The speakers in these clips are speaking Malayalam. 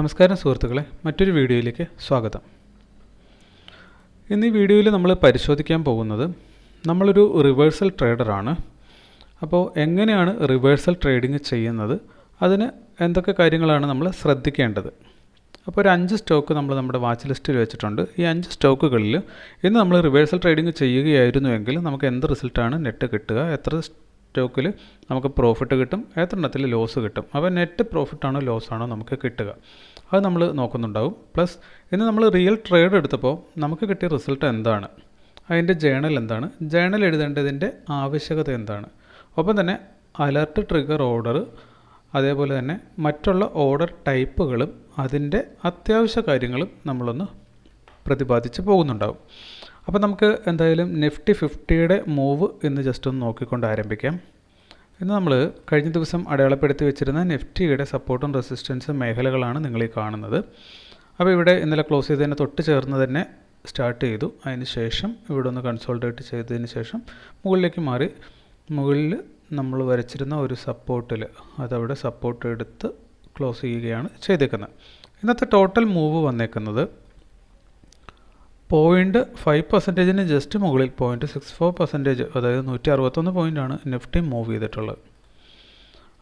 നമസ്കാരം സുഹൃത്തുക്കളെ മറ്റൊരു വീഡിയോയിലേക്ക് സ്വാഗതം. ഇന്ന് ഈ വീഡിയോയിൽ നമ്മൾ പരിശോധിക്കാൻ പോകുന്നത് നമ്മളൊരു റിവേഴ്സൽ ട്രേഡറാണ് അപ്പോൾ എങ്ങനെയാണ് റിവേഴ്സൽ ട്രേഡിംഗ് ചെയ്യുന്നത്? അതിന് എന്തൊക്കെ കാര്യങ്ങളാണ് നമ്മൾ ശ്രദ്ധിക്കേണ്ടത്? അപ്പോൾ ഒരു അഞ്ച് സ്റ്റോക്ക് നമ്മൾ നമ്മുടെ വാച്ച് ലിസ്റ്റിൽ വെച്ചിട്ടുണ്ട്. ഈ അഞ്ച് സ്റ്റോക്കുകളിൽ ഇന്ന് നമ്മൾ റിവേഴ്സൽ ട്രേഡിംഗ് ചെയ്യുകയായിരുന്നുവെങ്കിൽ നമുക്ക് എന്ത് റിസൾട്ടാണ് നെറ്റ് കിട്ടുക? എത്ര സ്റ്റോക്കിൽ നമുക്ക് പ്രോഫിറ്റ് കിട്ടും? എത്ര എണ്ണത്തിൽ ലോസ് കിട്ടും? അപ്പോൾ നെറ്റ് പ്രോഫിറ്റാണോ ലോസാണോ നമുക്ക് കിട്ടുക? അത് നമ്മൾ നോക്കുന്നുണ്ടാവും. പ്ലസ് ഇന്ന് നമ്മൾ റിയൽ ട്രേഡ് എടുത്തപ്പോൾ നമുക്ക് കിട്ടിയ റിസൾട്ട് എന്താണ്? അതിന്റെ ജേണൽ എന്താണ്? ജേണൽ എഴുതേണ്ടതിന്റെ ആവശ്യകത എന്താണ്? ഒപ്പം തന്നെ അലർട്ട് ട്രിഗർ ഓർഡർ അതേപോലെ തന്നെ മറ്റുള്ള ഓർഡർ ടൈപ്പുകളും അതിന്റെ അത്യാവശ്യ കാര്യങ്ങളും നമ്മളൊന്ന് പ്രതിപാദിച്ച് പോകുന്നുണ്ടാവും. അപ്പോൾ നമുക്ക് എന്തായാലും നിഫ്റ്റി ഫിഫ്റ്റിയുടെ മൂവ് ഇന്ന് ജസ്റ്റ് ഒന്ന് നോക്കിക്കൊണ്ട് ആരംഭിക്കാം. ഇന്ന് നമ്മൾ കഴിഞ്ഞ ദിവസം അടയാളപ്പെടുത്തി വെച്ചിരുന്ന നിഫ്റ്റിയുടെ സപ്പോർട്ടും റെസിസ്റ്റൻസും മേഖലകളാണ് നിങ്ങൾ ഈ കാണുന്നത്. അപ്പോൾ ഇവിടെ ഇന്നലെ ക്ലോസ് ചെയ്തതിന് തൊട്ട് ചേർന്ന് തന്നെ സ്റ്റാർട്ട് ചെയ്തു. അതിന് ശേഷം ഇവിടെ ഒന്ന് കൺസോൾട്ടേറ്റ് ചെയ്തതിന് ശേഷം മുകളിലേക്ക് മാറി. മുകളിൽ നമ്മൾ വരച്ചിരുന്ന ഒരു സപ്പോർട്ടിൽ അതവിടെ സപ്പോർട്ട് എടുത്ത് ക്ലോസ് ചെയ്യുകയാണ് ചെയ്തേക്കുന്നത്. ഇന്നത്തെ ടോട്ടൽ മൂവ് വന്നേക്കുന്നത് പോയിന്റ് ഫൈവ് പെർസെന്റേജിന് ജസ്റ്റ് മുകളിൽ പോയിന്റ് സിക്സ് ഫോർ പെർസെന്റേജ് അതായത് നൂറ്റി അറുപത്തൊന്ന് പോയിന്റാണ് നിഫ്റ്റി മൂവ് ചെയ്തിട്ടുള്ളത്.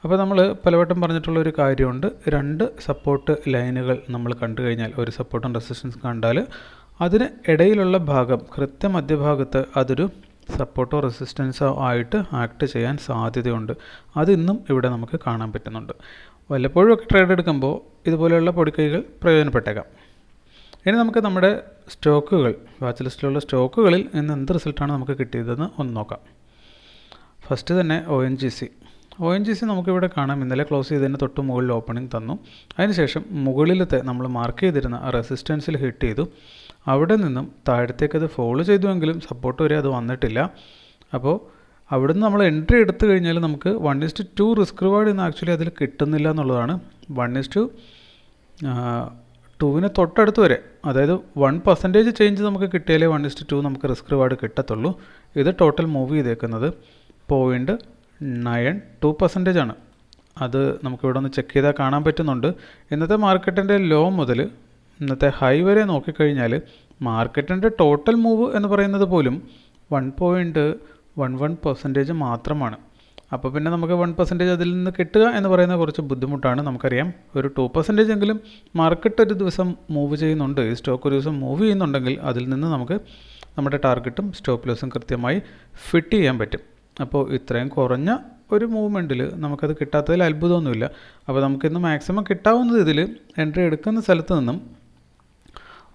അപ്പോൾ നമ്മൾ പലവട്ടം പറഞ്ഞിട്ടുള്ള ഒരു കാര്യമുണ്ട്. രണ്ട് സപ്പോർട്ട് ലൈനുകൾ നമ്മൾ കണ്ടു കഴിഞ്ഞാൽ ഒരു സപ്പോർട്ടും റെസിസ്റ്റൻസ് കണ്ടാൽ അതിന് ഇടയിലുള്ള ഭാഗം കൃത്യമധ്യഭാഗത്ത് അതൊരു സപ്പോർട്ടോ റെസിസ്റ്റൻസോ ആയിട്ട് ആക്ട് ചെയ്യാൻ സാധ്യതയുണ്ട്. അതിന്നും ഇവിടെ നമുക്ക് കാണാൻ പറ്റുന്നുണ്ട്. വല്ലപ്പോഴും ഒക്കെ ട്രേഡ് എടുക്കുമ്പോൾ ഇതുപോലെയുള്ള പൊടിക്കൈകൾ പ്രയോജനപ്പെട്ടേക്കാം. ഇനി നമുക്ക് നമ്മുടെ സ്റ്റോക്കുകൾ വാച്ച് ലിസ്റ്റിലുള്ള സ്റ്റോക്കുകളിൽ ഇന്ന് എന്ത് റിസൾട്ടാണ് നമുക്ക് കിട്ടിയതെന്ന് ഒന്ന് നോക്കാം. ഫസ്റ്റ് തന്നെ O N G C O N G C നമുക്കിവിടെ കാണാം. ഇന്നലെ ക്ലോസ് ചെയ്തതിന് തൊട്ട് മുകളിൽ ഓപ്പണിംഗ് തന്നു. അതിനുശേഷം മുകളിലത്തെ നമ്മൾ മാർക്ക് ചെയ്തിരുന്ന റെസിസ്റ്റൻസിൽ ഹിറ്റ് ചെയ്തു. അവിടെ നിന്നും താഴത്തേക്ക് അത് ഫോളോ ചെയ്തുവെങ്കിലും സപ്പോർട്ട് വരെ അത് വന്നിട്ടില്ല. അപ്പോൾ അവിടുന്ന് നമ്മൾ എൻട്രി എടുത്തു കഴിഞ്ഞാൽ നമുക്ക് one is to two risk reward ഇന്ന് ആക്ച്വലി അതിൽ കിട്ടുന്നില്ല എന്നുള്ളതാണ്. വൺ ഇസ്റ്റ് ടുവിന് തൊട്ടടുത്ത് വരെ അതായത് വൺ പെർസെന്റേജ് ചേഞ്ച് നമുക്ക് കിട്ടിയാലേ വൺ ഇസ്റ്റ് ടു നമുക്ക് റിസ്ക് റിവാർഡ് കിട്ടത്തുള്ളൂ. ഇത് ടോട്ടൽ മൂവ് ചെയ്തേക്കുന്നത് പോയിന്റ് നയൻ ടു പെർസെന്റേജ് ആണ്. അത് നമുക്കിവിടെ ഒന്ന് ചെക്ക് ചെയ്താൽ കാണാൻ പറ്റുന്നുണ്ട്. ഇന്നത്തെ മാർക്കറ്റിന്റെ ലോ മുതൽ ഇന്നത്തെ ഹൈ വരെ നോക്കിക്കഴിഞ്ഞാൽ മാർക്കറ്റിന്റെ ടോട്ടൽ മൂവ് എന്ന് പറയുന്നത് പോലും one point one one percentage മാത്രമാണ്. അപ്പോൾ പിന്നെ നമുക്ക് വൺ പെർസെന്റേജ് അതിൽ നിന്ന് കിട്ടുക എന്ന് പറയുന്ന കുറച്ച് ബുദ്ധിമുട്ടാണ്. നമുക്കറിയാം. ഒരു ടു പെർസെന്റേജ് എങ്കിലും മാർക്കറ്റ് ഒരു ദിവസം മൂവ് ചെയ്യുന്നുണ്ട്. സ്റ്റോക്ക് ഒരു ദിവസം മൂവ് ചെയ്യുന്നുണ്ടെങ്കിൽ അതിൽ നിന്ന് നമുക്ക് നമ്മുടെ ടാർഗറ്റും സ്റ്റോപ്പ് ലോസും കൃത്യമായി ഫിറ്റ് ചെയ്യാൻ പറ്റും. അപ്പോൾ ഇത്രയും കുറഞ്ഞ ഒരു മൂവ്മെന്റിൽ നമുക്കത് കിട്ടാത്തതിൽ അത്ഭുതമൊന്നുമില്ല. അപ്പോൾ നമുക്കിന്ന് മാക്സിമം കിട്ടാവുന്നത് ഇതിൽ എൻട്രി എടുക്കുന്ന സ്ഥലത്ത് നിന്നും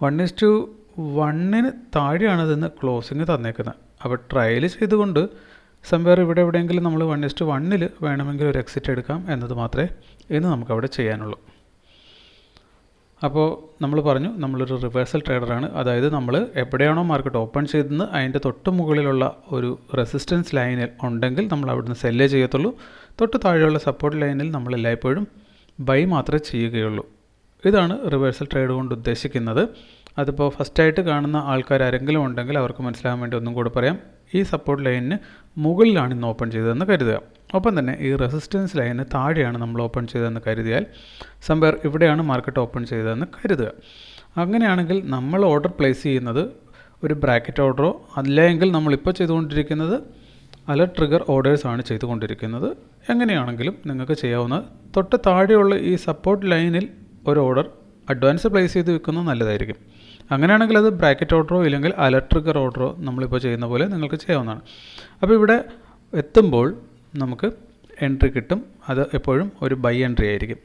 വൺ ഇസ് ടു വണ്ണിന് താഴെയാണ് ഇതിന്ന് ക്ലോസിങ് തന്നേക്കുന്നത്. അപ്പോൾ ട്രയൽ ചെയ്തുകൊണ്ട് സംവേർ ഇവിടെ എവിടെയെങ്കിലും നമ്മൾ വൺ ഇസ്റ്റ് വണ്ണിൽ വേണമെങ്കിൽ ഒരു എക്സിറ്റ് എടുക്കാം എന്നത് മാത്രമേ ഇന്ന് നമുക്കവിടെ ചെയ്യാനുള്ളൂ. അപ്പോൾ നമ്മൾ പറഞ്ഞു നമ്മളൊരു റിവേഴ്സൽ ട്രേഡറാണ് അതായത് നമ്മൾ എവിടെയാണോ മാർക്കറ്റ് ഓപ്പൺ ചെയ്തെന്ന് അതിന്റെ തൊട്ട് മുകളിലുള്ള ഒരു റെസിസ്റ്റൻസ് ലൈനിൽ ഉണ്ടെങ്കിൽ നമ്മൾ അവിടുന്ന് സെല്ലേ ചെയ്യത്തുള്ളൂ. തൊട്ട് താഴെയുള്ള സപ്പോർട്ട് ലൈനിൽ നമ്മൾ എല്ലായ്പ്പോഴും ബൈ മാത്രമേ ചെയ്യുകയുള്ളൂ. ഇതാണ് റിവേഴ്സൽ ട്രേഡ് കൊണ്ട് ഉദ്ദേശിക്കുന്നത്. അതിപ്പോൾ ഫസ്റ്റായിട്ട് കാണുന്ന ആൾക്കാർ ആരെങ്കിലും ഉണ്ടെങ്കിൽ അവർക്ക് മനസ്സിലാകാൻ വേണ്ടി ഒന്നും കൂടെ പറയാം. ഈ സപ്പോർട്ട് ലൈനിന് മുകളിലാണ് ഇന്ന് ഓപ്പൺ ചെയ്തതെന്ന് കരുതുക. ഒപ്പം തന്നെ ഈ റെസിസ്റ്റൻസ് ലൈനിന് താഴെയാണ് നമ്മൾ ഓപ്പൺ ചെയ്തതെന്ന് കരുതിയാൽ സംബർ ഇവിടെയാണ് മാർക്കറ്റ് ഓപ്പൺ ചെയ്തതെന്ന് കരുതുക. അങ്ങനെയാണെങ്കിൽ നമ്മൾ ഓർഡർ പ്ലേസ് ചെയ്യുന്നത് ഒരു ബ്രാക്കറ്റ് ഓർഡറോ അല്ലെങ്കിൽ നമ്മളിപ്പോൾ ചെയ്തുകൊണ്ടിരിക്കുന്നത് അലർട്ട് ട്രിഗർ ഓർഡേഴ്സാണ് ചെയ്തുകൊണ്ടിരിക്കുന്നത്. എങ്ങനെയാണെങ്കിലും നിങ്ങൾക്ക് ചെയ്യാവുന്ന തൊട്ട് താഴെയുള്ള ഈ സപ്പോർട്ട് ലൈനിൽ ഒരു ഓർഡർ അഡ്വാൻസ് പ്ലേസ് ചെയ്ത് വെക്കുന്നത് നല്ലതായിരിക്കും. അങ്ങനെയാണെങ്കിൽ അത് ബ്രാക്കറ്റ് ഓർഡറോ ഇല്ലെങ്കിൽ ട്രിഗർ ഓർഡറോ നമ്മളിപ്പോൾ ചെയ്യുന്ന പോലെ നിങ്ങൾക്ക് ചെയ്യാവുന്നതാണ്. അപ്പോൾ ഇവിടെ എത്തുമ്പോൾ നമുക്ക് എൻട്രി കിട്ടും. അത് എപ്പോഴും ഒരു ബൈ എൻട്രി ആയിരിക്കും.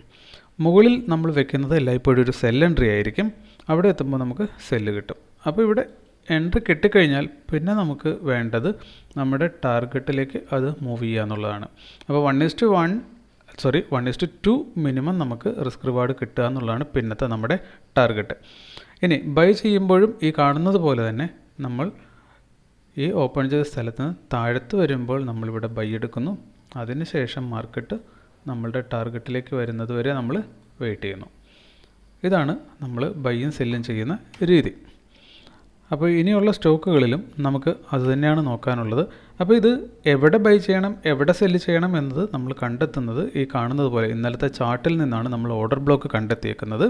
മുകളിൽ നമ്മൾ വെക്കുന്നത് എല്ലായ്പ്പോഴും ഒരു സെൽ എൻട്രി ആയിരിക്കും. അവിടെ എത്തുമ്പോൾ നമുക്ക് സെല്ല് കിട്ടും. അപ്പോൾ ഇവിടെ എൻട്രി കിട്ടിക്കഴിഞ്ഞാൽ പിന്നെ നമുക്ക് വേണ്ടത് നമ്മുടെ ടാർഗറ്റിലേക്ക് അത് മൂവ് ചെയ്യുക എന്നുള്ളതാണ്. അപ്പോൾ one is to one sorry one is to two minimum നമുക്ക് റിസ്ക് റിവാർഡ് കിട്ടുക എന്നുള്ളതാണ് പിന്നത്തെ നമ്മുടെ ടാർഗറ്റ്. ഇനി ബൈ ചെയ്യുമ്പോഴും ഈ കാണുന്നത് പോലെ തന്നെ നമ്മൾ ഈ ഓപ്പൺ ചെയ്ത സ്ഥലത്ത് നിന്ന് താഴത്ത് വരുമ്പോൾ നമ്മളിവിടെ ബൈ എടുക്കുന്നു. അതിനുശേഷം മാർക്കറ്റ് നമ്മളുടെ ടാർഗറ്റിലേക്ക് വരുന്നത് വരെ നമ്മൾ വെയിറ്റ് ചെയ്യുന്നു. ഇതാണ് നമ്മൾ ബൈയും സെല്ലും ചെയ്യുന്ന രീതി. അപ്പോൾ ഇനിയുള്ള സ്റ്റോക്കുകളിലും നമുക്ക് അതുതന്നെയാണ് നോക്കാനുള്ളത്. അപ്പോൾ ഇത് എവിടെ ബൈ ചെയ്യണം എവിടെ സെല്ല് ചെയ്യണം എന്നത് നമ്മൾ കണ്ടെത്തുന്നത് ഈ കാണുന്നത് പോലെ ഇന്നലത്തെ ചാർട്ടിൽ നിന്നാണ് നമ്മൾ ഓർഡർ ബ്ലോക്ക് കണ്ടെത്തിയേക്കുന്നത്.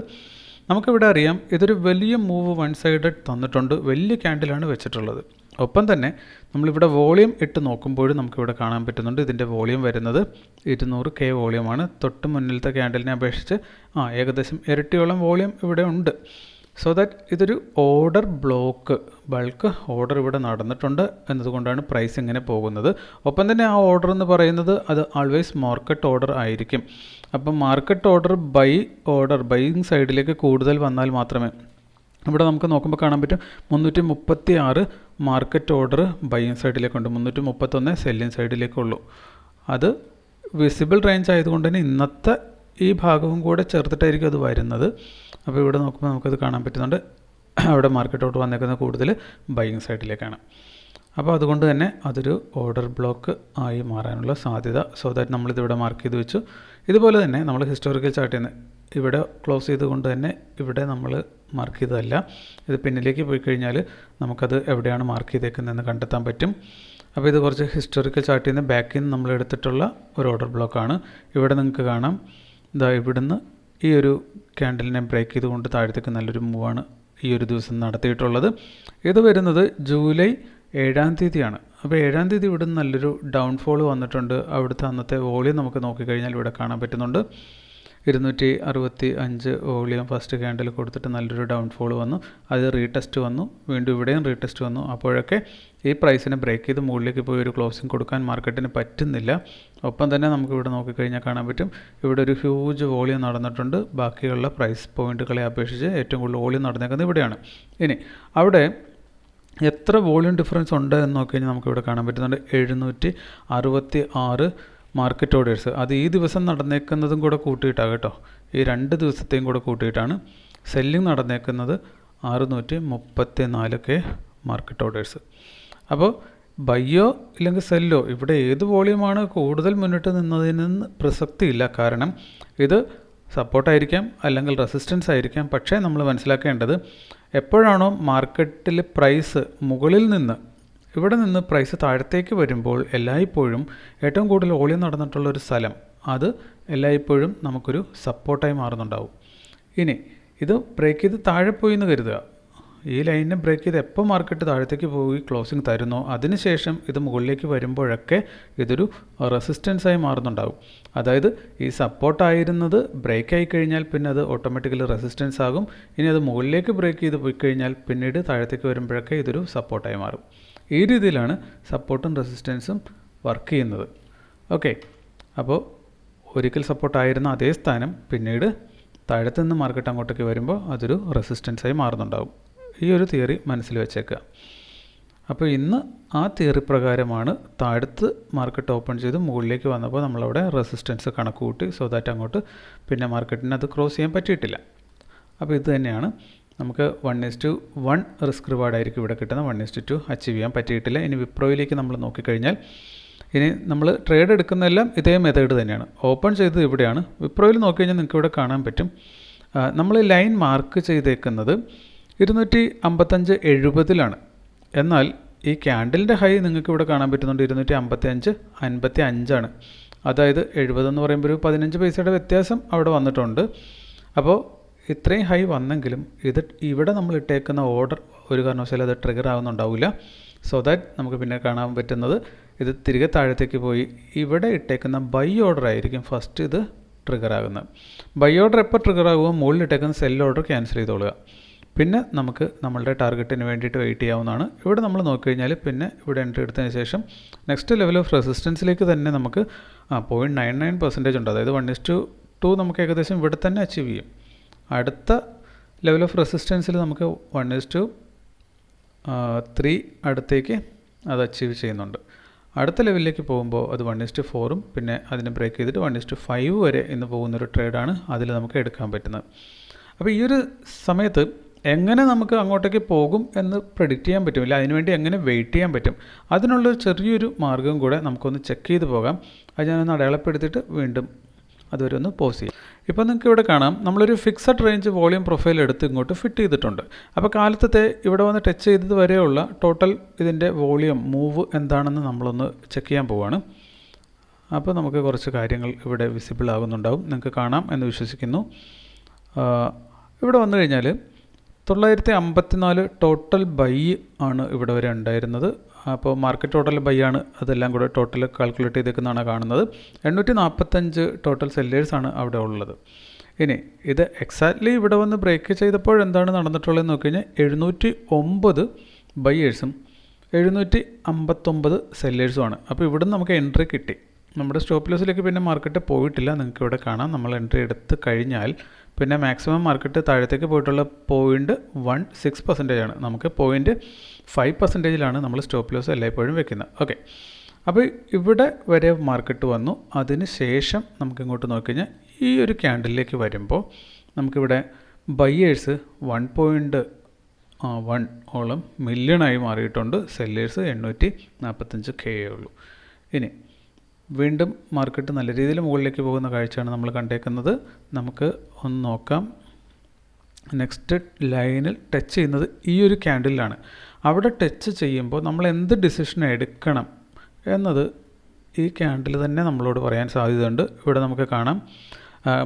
നമുക്കിവിടെ അറിയാം ഇതൊരു വലിയ മൂവ് വൺ സൈഡഡ് തന്നിട്ടുണ്ട് വലിയ ക്യാൻഡിലാണ് വെച്ചിട്ടുള്ളത്. ഒപ്പം തന്നെ നമ്മളിവിടെ വോളിയം ഇട്ട് നോക്കുമ്പോഴും നമുക്കിവിടെ കാണാൻ പറ്റുന്നുണ്ട്. ഇതിന്റെ വോളിയം വരുന്നത് ഇരുന്നൂറ് കെ വോളിയമാണ്. തൊട്ട് മുന്നിലത്തെ ക്യാൻഡലിനെ അപേക്ഷിച്ച് ആ ഏകദേശം ഇരട്ടിയോളം വോളിയം ഇവിടെ ഉണ്ട്. സോ ദാറ്റ് ഇതൊരു ഓർഡർ ബ്ലോക്ക് ബൾക്ക് ഓർഡർ ഇവിടെ നടന്നിട്ടുണ്ട് എന്നതുകൊണ്ടാണ് പ്രൈസ് ഇങ്ങനെ പോകുന്നത്. ഒപ്പം തന്നെ ആ ഓർഡർ എന്ന് പറയുന്നത് അത് ആൾവേസ് മാർക്കറ്റ് ഓർഡർ ആയിരിക്കും. അപ്പം market order buy order buying സൈഡിലേക്ക് കൂടുതൽ വന്നാൽ മാത്രമേ ഇവിടെ നമുക്ക് നോക്കുമ്പോൾ കാണാൻ പറ്റും മുന്നൂറ്റി മുപ്പത്തി ആറ് മാർക്കറ്റ് ഓർഡർ ബൈയിങ് സൈഡിലേക്കുണ്ട് മുന്നൂറ്റി മുപ്പത്തൊന്ന് സെല്ലിങ് സൈഡിലേക്കുള്ളൂ അത് വിസിബിൾ റേഞ്ച് ആയതുകൊണ്ട് തന്നെ ഇന്നത്തെ ഈ ഭാഗവും കൂടെ ചേർത്തിട്ടായിരിക്കും അത് വരുന്നത്. അപ്പോൾ ഇവിടെ നോക്കുമ്പോൾ നമുക്കത് കാണാൻ പറ്റുന്നുണ്ട്. അവിടെ മാർക്കറ്റോട്ട് വന്നേക്കുന്ന കൂടുതൽ ബൈയിങ് സൈഡിലേക്കാണ് അപ്പോൾ അതുകൊണ്ട് തന്നെ അതൊരു ഓർഡർ ബ്ലോക്ക് ആയി മാറാനുള്ള സാധ്യത. സോ ദാറ്റ് നമ്മളിതിവിടെ മാർക്ക് ചെയ്ത് വെച്ചു. ഇതുപോലെ തന്നെ നമ്മൾ ഹിസ്റ്റോറിക്കൽ ചാർട്ടിൽ നിന്ന് ഇവിടെ ക്ലോസ് ചെയ്തുകൊണ്ട് തന്നെ ഇവിടെ നമ്മൾ മാർക്ക് ചെയ്തതല്ല. ഇത് പിന്നിലേക്ക് പോയി കഴിഞ്ഞാൽ നമുക്കത് എവിടെയാണ് മാർക്ക് ചെയ്തേക്കുന്നതെന്ന് കണ്ടെത്താൻ പറ്റും. അപ്പോൾ ഇത് കുറച്ച് ഹിസ്റ്റോറിക്കൽ ചാർട്ടിൽ നിന്ന് ബാക്കിൽ നിന്ന് നമ്മൾ എടുത്തിട്ടുള്ള ഒരു ഓർഡർ ബ്ലോക്കാണ് ഇവിടെ നിങ്ങൾക്ക് കാണാം. ഇതാ ഇവിടുന്ന് ഈ ഒരു ക്യാൻഡലിനെ ബ്രേക്ക് ചെയ്തുകൊണ്ട് താഴത്തേക്ക് നല്ലൊരു മൂവാണ് ഈ ഒരു ദിവസം നടത്തിയിട്ടുള്ളത്. ഇത് വരുന്നത് ജൂലൈ ഏഴാം തീയതിയാണ്. അപ്പോൾ ഏഴാം തീയതി ഇവിടെ നല്ലൊരു ഡൗൺഫോൾ വന്നിട്ടുണ്ട്. അവിടുത്തെ അന്നത്തെ വോളിയം നമുക്ക് നോക്കിക്കഴിഞ്ഞാൽ ഇവിടെ കാണാൻ പറ്റുന്നുണ്ട്. ഇരുന്നൂറ്റി അറുപത്തി അഞ്ച് വോളിയം ഫസ്റ്റ് ക്യാൻഡിൽ കൊടുത്തിട്ട് നല്ലൊരു ഡൗൺഫോൾ വന്നു. അത് റീടെസ്റ്റ് വന്നു. വീണ്ടും ഇവിടെയും റീടെസ്റ്റ് വന്നു. അപ്പോഴൊക്കെ ഈ പ്രൈസിനെ ബ്രേക്ക് ചെയ്ത് മുകളിലേക്ക് പോയി ഒരു ക്ലോസിംഗ് കൊടുക്കാൻ മാർക്കറ്റിന് പറ്റുന്നില്ല. ഒപ്പം തന്നെ നമുക്ക് ഇവിടെ നോക്കിക്കഴിഞ്ഞാൽ കാണാൻ പറ്റും. ഇവിടെ ഒരു ഹ്യൂജ് വോളിയം നടന്നിട്ടുണ്ട്. ബാക്കിയുള്ള പ്രൈസ് പോയിന്റുകളെ അപേക്ഷിച്ച് ഏറ്റവും കൂടുതൽ വോളിയം നടന്നേക്കുന്നത് ഇവിടെയാണ്. ഇനി അവിടെ എത്ര വോളിയം ഡിഫറൻസ് ഉണ്ട് എന്ന് നോക്കി കഴിഞ്ഞാൽ നമുക്കിവിടെ കാണാൻ പറ്റുന്നുണ്ട്. എഴുന്നൂറ്റി അറുപത്തി ആറ് മാർക്കറ്റ് ഓർഡേഴ്സ് അത് ഈ ദിവസം നടന്നേക്കുന്നതും കൂടെ കൂട്ടിയിട്ടാണ് കേട്ടോ. ഈ രണ്ട് ദിവസത്തെയും കൂടെ കൂട്ടിയിട്ടാണ് സെല്ലിംഗ് നടന്നേക്കുന്നത് അറുന്നൂറ്റി മുപ്പത്തി നാലൊക്കെ മാർക്കറ്റ് ഓർഡേഴ്സ് അപ്പോൾ ബയ്യോ ഇല്ലെങ്കിൽ സെല്ലോ ഇവിടെ ഏത് വോളിയമാണ് കൂടുതൽ മുന്നിട്ട് നിന്നതിന് പ്രസക്തിയില്ല. കാരണം ഇത് സപ്പോർട്ടായിരിക്കാം അല്ലെങ്കിൽ റെസിസ്റ്റൻസ് ആയിരിക്കാം. പക്ഷേ നമ്മൾ മനസ്സിലാക്കേണ്ടത് എപ്പോഴാണോ മാർക്കറ്റിൽ പ്രൈസ് മുകളിൽ നിന്ന് ഇവിടെ നിന്ന് പ്രൈസ് താഴത്തേക്ക് വരുമ്പോൾ എല്ലായ്പ്പോഴും ഏറ്റവും കൂടുതൽ ഓളി നടന്നിട്ടുള്ള ഒരു സ്ഥലം അത് എല്ലായ്പ്പോഴും നമുക്കൊരു സപ്പോർട്ടായി മാറുന്നുണ്ടാവും. ഇനി ഇത് ബ്രേക്ക് ചെയ്ത് താഴെ പോയി എന്ന് കരുതുക. ഈ ലൈനിനെ ബ്രേക്ക് ചെയ്ത് എപ്പോൾ മാർക്കറ്റ് താഴത്തേക്ക് പോയി ക്ലോസിംഗ് തരുന്നോ അതിനുശേഷം ഇത് മുകളിലേക്ക് വരുമ്പോഴൊക്കെ ഇതൊരു റെസിസ്റ്റൻസ് ആയി മാറുന്നുണ്ടാവും. അതായത് ഈ സപ്പോർട്ടായിരുന്നത് ബ്രേക്ക് ആയി കഴിഞ്ഞാൽ പിന്നെ അത് ഓട്ടോമാറ്റിക്കലി റെസിസ്റ്റൻസ് ആകും. ഇനി അത് മുകളിലേക്ക് ബ്രേക്ക് ചെയ്ത് പോയി കഴിഞ്ഞാൽ പിന്നീട് താഴത്തേക്ക് വരുമ്പോഴൊക്കെ ഇതൊരു സപ്പോർട്ടായി മാറും. ഈ രീതിയിലാണ് സപ്പോർട്ടും റെസിസ്റ്റൻസും വർക്ക് ചെയ്യുന്നത്. ഓക്കെ അപ്പോൾ ഒരിക്കൽ സപ്പോർട്ടായിരുന്ന അതേ സ്ഥാനം പിന്നീട് താഴത്തുനിന്ന് മാർക്കറ്റ് അങ്ങോട്ടേക്ക് വരുമ്പോൾ അതൊരു റെസിസ്റ്റൻസായി മാറുന്നുണ്ടാവും. ഈ ഒരു തിയറി മനസ്സിൽ വെച്ചേക്കുക. അപ്പോൾ ഇന്ന് ആ തിയറി പ്രകാരമാണ് താഴത്ത് മാർക്കറ്റ് ഓപ്പൺ ചെയ്ത് മുകളിലേക്ക് വന്നപ്പോൾ നമ്മളവിടെ റെസിസ്റ്റൻസ് കണക്ക് കൂട്ടി സോ ദാറ്റ് അങ്ങോട്ട് പിന്നെ മാർക്കറ്റിന് അത് ക്രോസ് ചെയ്യാൻ പറ്റിയിട്ടില്ല. അപ്പോൾ ഇത് തന്നെയാണ്. നമുക്ക് one is to one risk റിവാർഡായിരിക്കും ഇവിടെ കിട്ടുന്ന one is to two achieve ചെയ്യാൻ പറ്റിയിട്ടില്ല. ഇനി വിപ്രോയിലേക്ക് നമ്മൾ നോക്കിക്കഴിഞ്ഞാൽ ഇനി നമ്മൾ ട്രേഡ് എടുക്കുന്നതെല്ലാം ഇതേ മെത്തേഡ് തന്നെയാണ്. ഓപ്പൺ ചെയ്തത് ഇവിടെയാണ്. വിപ്രോയിൽ നോക്കി കഴിഞ്ഞാൽ നിങ്ങൾക്ക് ഇവിടെ കാണാൻ പറ്റും. നമ്മൾ ലൈൻ മാർക്ക് ചെയ്തേക്കുന്നത് ഇരുന്നൂറ്റി അമ്പത്തഞ്ച് എഴുപതിലാണ്. എന്നാൽ ഈ ക്യാൻഡിലിന്റെ ഹൈ നിങ്ങൾക്ക് ഇവിടെ കാണാൻ പറ്റുന്നുണ്ട് ഇരുന്നൂറ്റി അമ്പത്തി അഞ്ച് അൻപത്തി അഞ്ചാണ് അതായത് എഴുപതെന്ന് പറയുമ്പോൾ ഒരു പതിനഞ്ച് പൈസയുടെ വ്യത്യാസം അവിടെ വന്നിട്ടുണ്ട്. അപ്പോൾ ഇത്രയും ഹൈ വന്നെങ്കിലും ഇത് ഇവിടെ നമ്മൾ ഇട്ടേക്കുന്ന ഓർഡർ ഒരു കാരണവശാലും അത് ട്രിഗർ ആകുന്നുണ്ടാവില്ല സോ ദാറ്റ് നമുക്ക് പിന്നെ കാണാൻ പറ്റുന്നത് ഇത് തിരികെ താഴത്തേക്ക് പോയി ഇവിടെ ഇട്ടേക്കുന്ന ബൈ ഓർഡർ ആയിരിക്കും ഫസ്റ്റ് ഇത് ട്രിഗർ ആകുന്നത്. ബൈ ഓർഡർ എപ്പോൾ ട്രിഗർ ആകുമോ? മുകളിൽ ഇട്ടേക്കുന്ന സെൽ ഓർഡർ ക്യാൻസൽ ചെയ്തോളുക. പിന്നെ നമുക്ക് നമ്മളുടെ ടാർഗറ്റിന് വേണ്ടിയിട്ട് വെയിറ്റ് ചെയ്യാവുന്നതാണ്. ഇവിടെ നമ്മൾ നോക്കി കഴിഞ്ഞാൽ പിന്നെ ഇവിടെ എൻട്രി എടുത്തതിന് ശേഷം നെക്സ്റ്റ് ലെവൽ ഓഫ് റെസിസ്റ്റൻസിലേക്ക് തന്നെ നമുക്ക് പോയിന്റ് നയൻ നയൻ പെർസെന്റേജ് ഉണ്ട്. അതായത് വൺ ഇസ് ടു ടു നമുക്ക് ഏകദേശം ഇവിടെ തന്നെ അച്ചീവ് ചെയ്യും. അടുത്ത ലെവൽ ഓഫ് റെസിസ്റ്റൻസിൽ നമുക്ക് വൺ ഇസ് ടു ത്രീ അടുത്തേക്ക് അത് അച്ചീവ് ചെയ്യുന്നുണ്ട്. അടുത്ത ലെവലിലേക്ക് പോകുമ്പോൾ അത് വൺ ഇസ് ടു ഫോറും പിന്നെ അതിനെ ബ്രേക്ക് ചെയ്തിട്ട് വൺ ഇസ് ടു ഫൈവ് വരെ ഇന്ന് പോകുന്നൊരു ട്രേഡാണ് അതിൽ നമുക്ക് എടുക്കാൻ പറ്റുന്നത്. അപ്പോൾ ഈ ഒരു സമയത്ത് എങ്ങനെ നമുക്ക് അങ്ങോട്ടേക്ക് പോകും എന്ന് പ്രെഡിക്റ്റ് ചെയ്യാൻ പറ്റുമില്ല. അതിനുവേണ്ടി എങ്ങനെ വെയിറ്റ് ചെയ്യാൻ പറ്റും. അതിനുള്ള ചെറിയൊരു മാർഗം കൂടെ നമുക്കൊന്ന് ചെക്ക് ചെയ്ത് പോകാം. അത് ഞാനൊന്ന് അടയാളപ്പെടുത്തിയിട്ട് വീണ്ടും അതുവരെ ഒന്ന് പോസ് ചെയ്യാം. ഇപ്പോൾ നിങ്ങൾക്ക് ഇവിടെ കാണാം. നമ്മളൊരു ഫിക്സഡ് റേഞ്ച് വോളിയം പ്രൊഫൈൽ എടുത്ത് ഇങ്ങോട്ട് ഫിറ്റ് ചെയ്തിട്ടുണ്ട്. അപ്പോൾ കാലത്തത്തെ ഇവിടെ വന്ന് ടച്ച് ചെയ്തത് വരെയുള്ള ടോട്ടൽ ഇതിന്റെ വോളിയം മൂവ് എന്താണെന്ന് നമ്മളൊന്ന് ചെക്ക് ചെയ്യാൻ പോവുകയാണ് അപ്പോൾ നമുക്ക് കുറച്ച് കാര്യങ്ങൾ ഇവിടെ വിസിബിൾ ആകുന്നുണ്ടാവും. നിങ്ങൾക്ക് കാണാം എന്ന് വിശ്വസിക്കുന്നു. ഇവിടെ വന്നു കഴിഞ്ഞാൽ തൊള്ളായിരത്തി അമ്പത്തിനാല് ടോട്ടൽ ബൈ ആണ് ഇവിടെ വരെ ഉണ്ടായിരുന്നത്. അപ്പോൾ മാർക്കറ്റ് ടോട്ടൽ ബൈ ആണ് അതെല്ലാം കൂടെ ടോട്ടൽ കാൽക്കുലേറ്റ് ചെയ്തേക്കുന്നതാണ് കാണുന്നത്. എണ്ണൂറ്റി നാൽപ്പത്തഞ്ച് ടോട്ടൽ സെല്ലേഴ്സാണ് അവിടെ ഉള്ളത്. ഇനി ഇത് എക്സാക്ട്ലി ഇവിടെ വന്ന് ബ്രേക്ക് ചെയ്തപ്പോൾ എന്താണ് നടന്നിട്ടുള്ളതെന്ന് നോക്കി കഴിഞ്ഞാൽ എഴുന്നൂറ്റി ഒമ്പത് ബയ്യേഴ്സും എഴുന്നൂറ്റി അമ്പത്തൊമ്പത് സെല്ലേഴ്സുമാണ് അപ്പോൾ ഇവിടുന്ന് നമുക്ക് എൻട്രി കിട്ടി. നമ്മുടെ സ്റ്റോപ്പ് ലോസിലേക്ക് പിന്നെ മാർക്കറ്റ് പോയിട്ടില്ല. നിങ്ങൾക്ക് ഇവിടെ കാണാം. നമ്മൾ എൻട്രി എടുത്ത് കഴിഞ്ഞാൽ പിന്നെ മാക്സിമം മാർക്കറ്റ് താഴത്തേക്ക് പോയിട്ടുള്ള പോയിന്റ് വൺ സിക്സ് പെർസെന്റേജ് ആണ്. നമുക്ക് പോയിന്റ് ഫൈവ് പെർസെന്റേജിലാണ് നമ്മൾ സ്റ്റോപ്പ് ലോസ് എല്ലായ്പ്പോഴും വെക്കുന്നത്. ഓക്കെ അപ്പോൾ ഇവിടെ വരെ മാർക്കറ്റ് വന്നു. അതിന് ശേഷം നമുക്ക് ഇങ്ങോട്ട് നോക്കിക്കഴിഞ്ഞാൽ ഈ ഒരു ക്യാൻഡിലേക്ക് വരുമ്പോൾ നമുക്കിവിടെ ബയ്യേഴ്സ് വൺ പോയിന്റ് വൺ ഓളം മില്യണായി മാറിയിട്ടുണ്ട്. സെല്ലേഴ്സ് എണ്ണൂറ്റി നാൽപ്പത്തഞ്ച് കെ ഉള്ളൂ. ഇനി വീണ്ടും മാർക്കറ്റ് നല്ല രീതിയിൽ മുകളിലേക്ക് പോകുന്ന കാഴ്ചയാണ് നമ്മൾ കണ്ടേക്കുന്നത്. നമുക്ക് ഒന്ന് നോക്കാം. നെക്സ്റ്റ് ലൈനിൽ ടച്ച് ചെയ്യുന്നത് ഈ ഒരു ക്യാൻഡിലാണ് അവിടെ ടച്ച് ചെയ്യുമ്പോൾ നമ്മൾ എന്ത് ഡിസിഷൻ എടുക്കണം എന്നത് ഈ ക്യാൻഡിൽ തന്നെ നമ്മളോട് പറയാൻ സാധ്യതയുണ്ട്. ഇവിടെ നമുക്ക് കാണാം.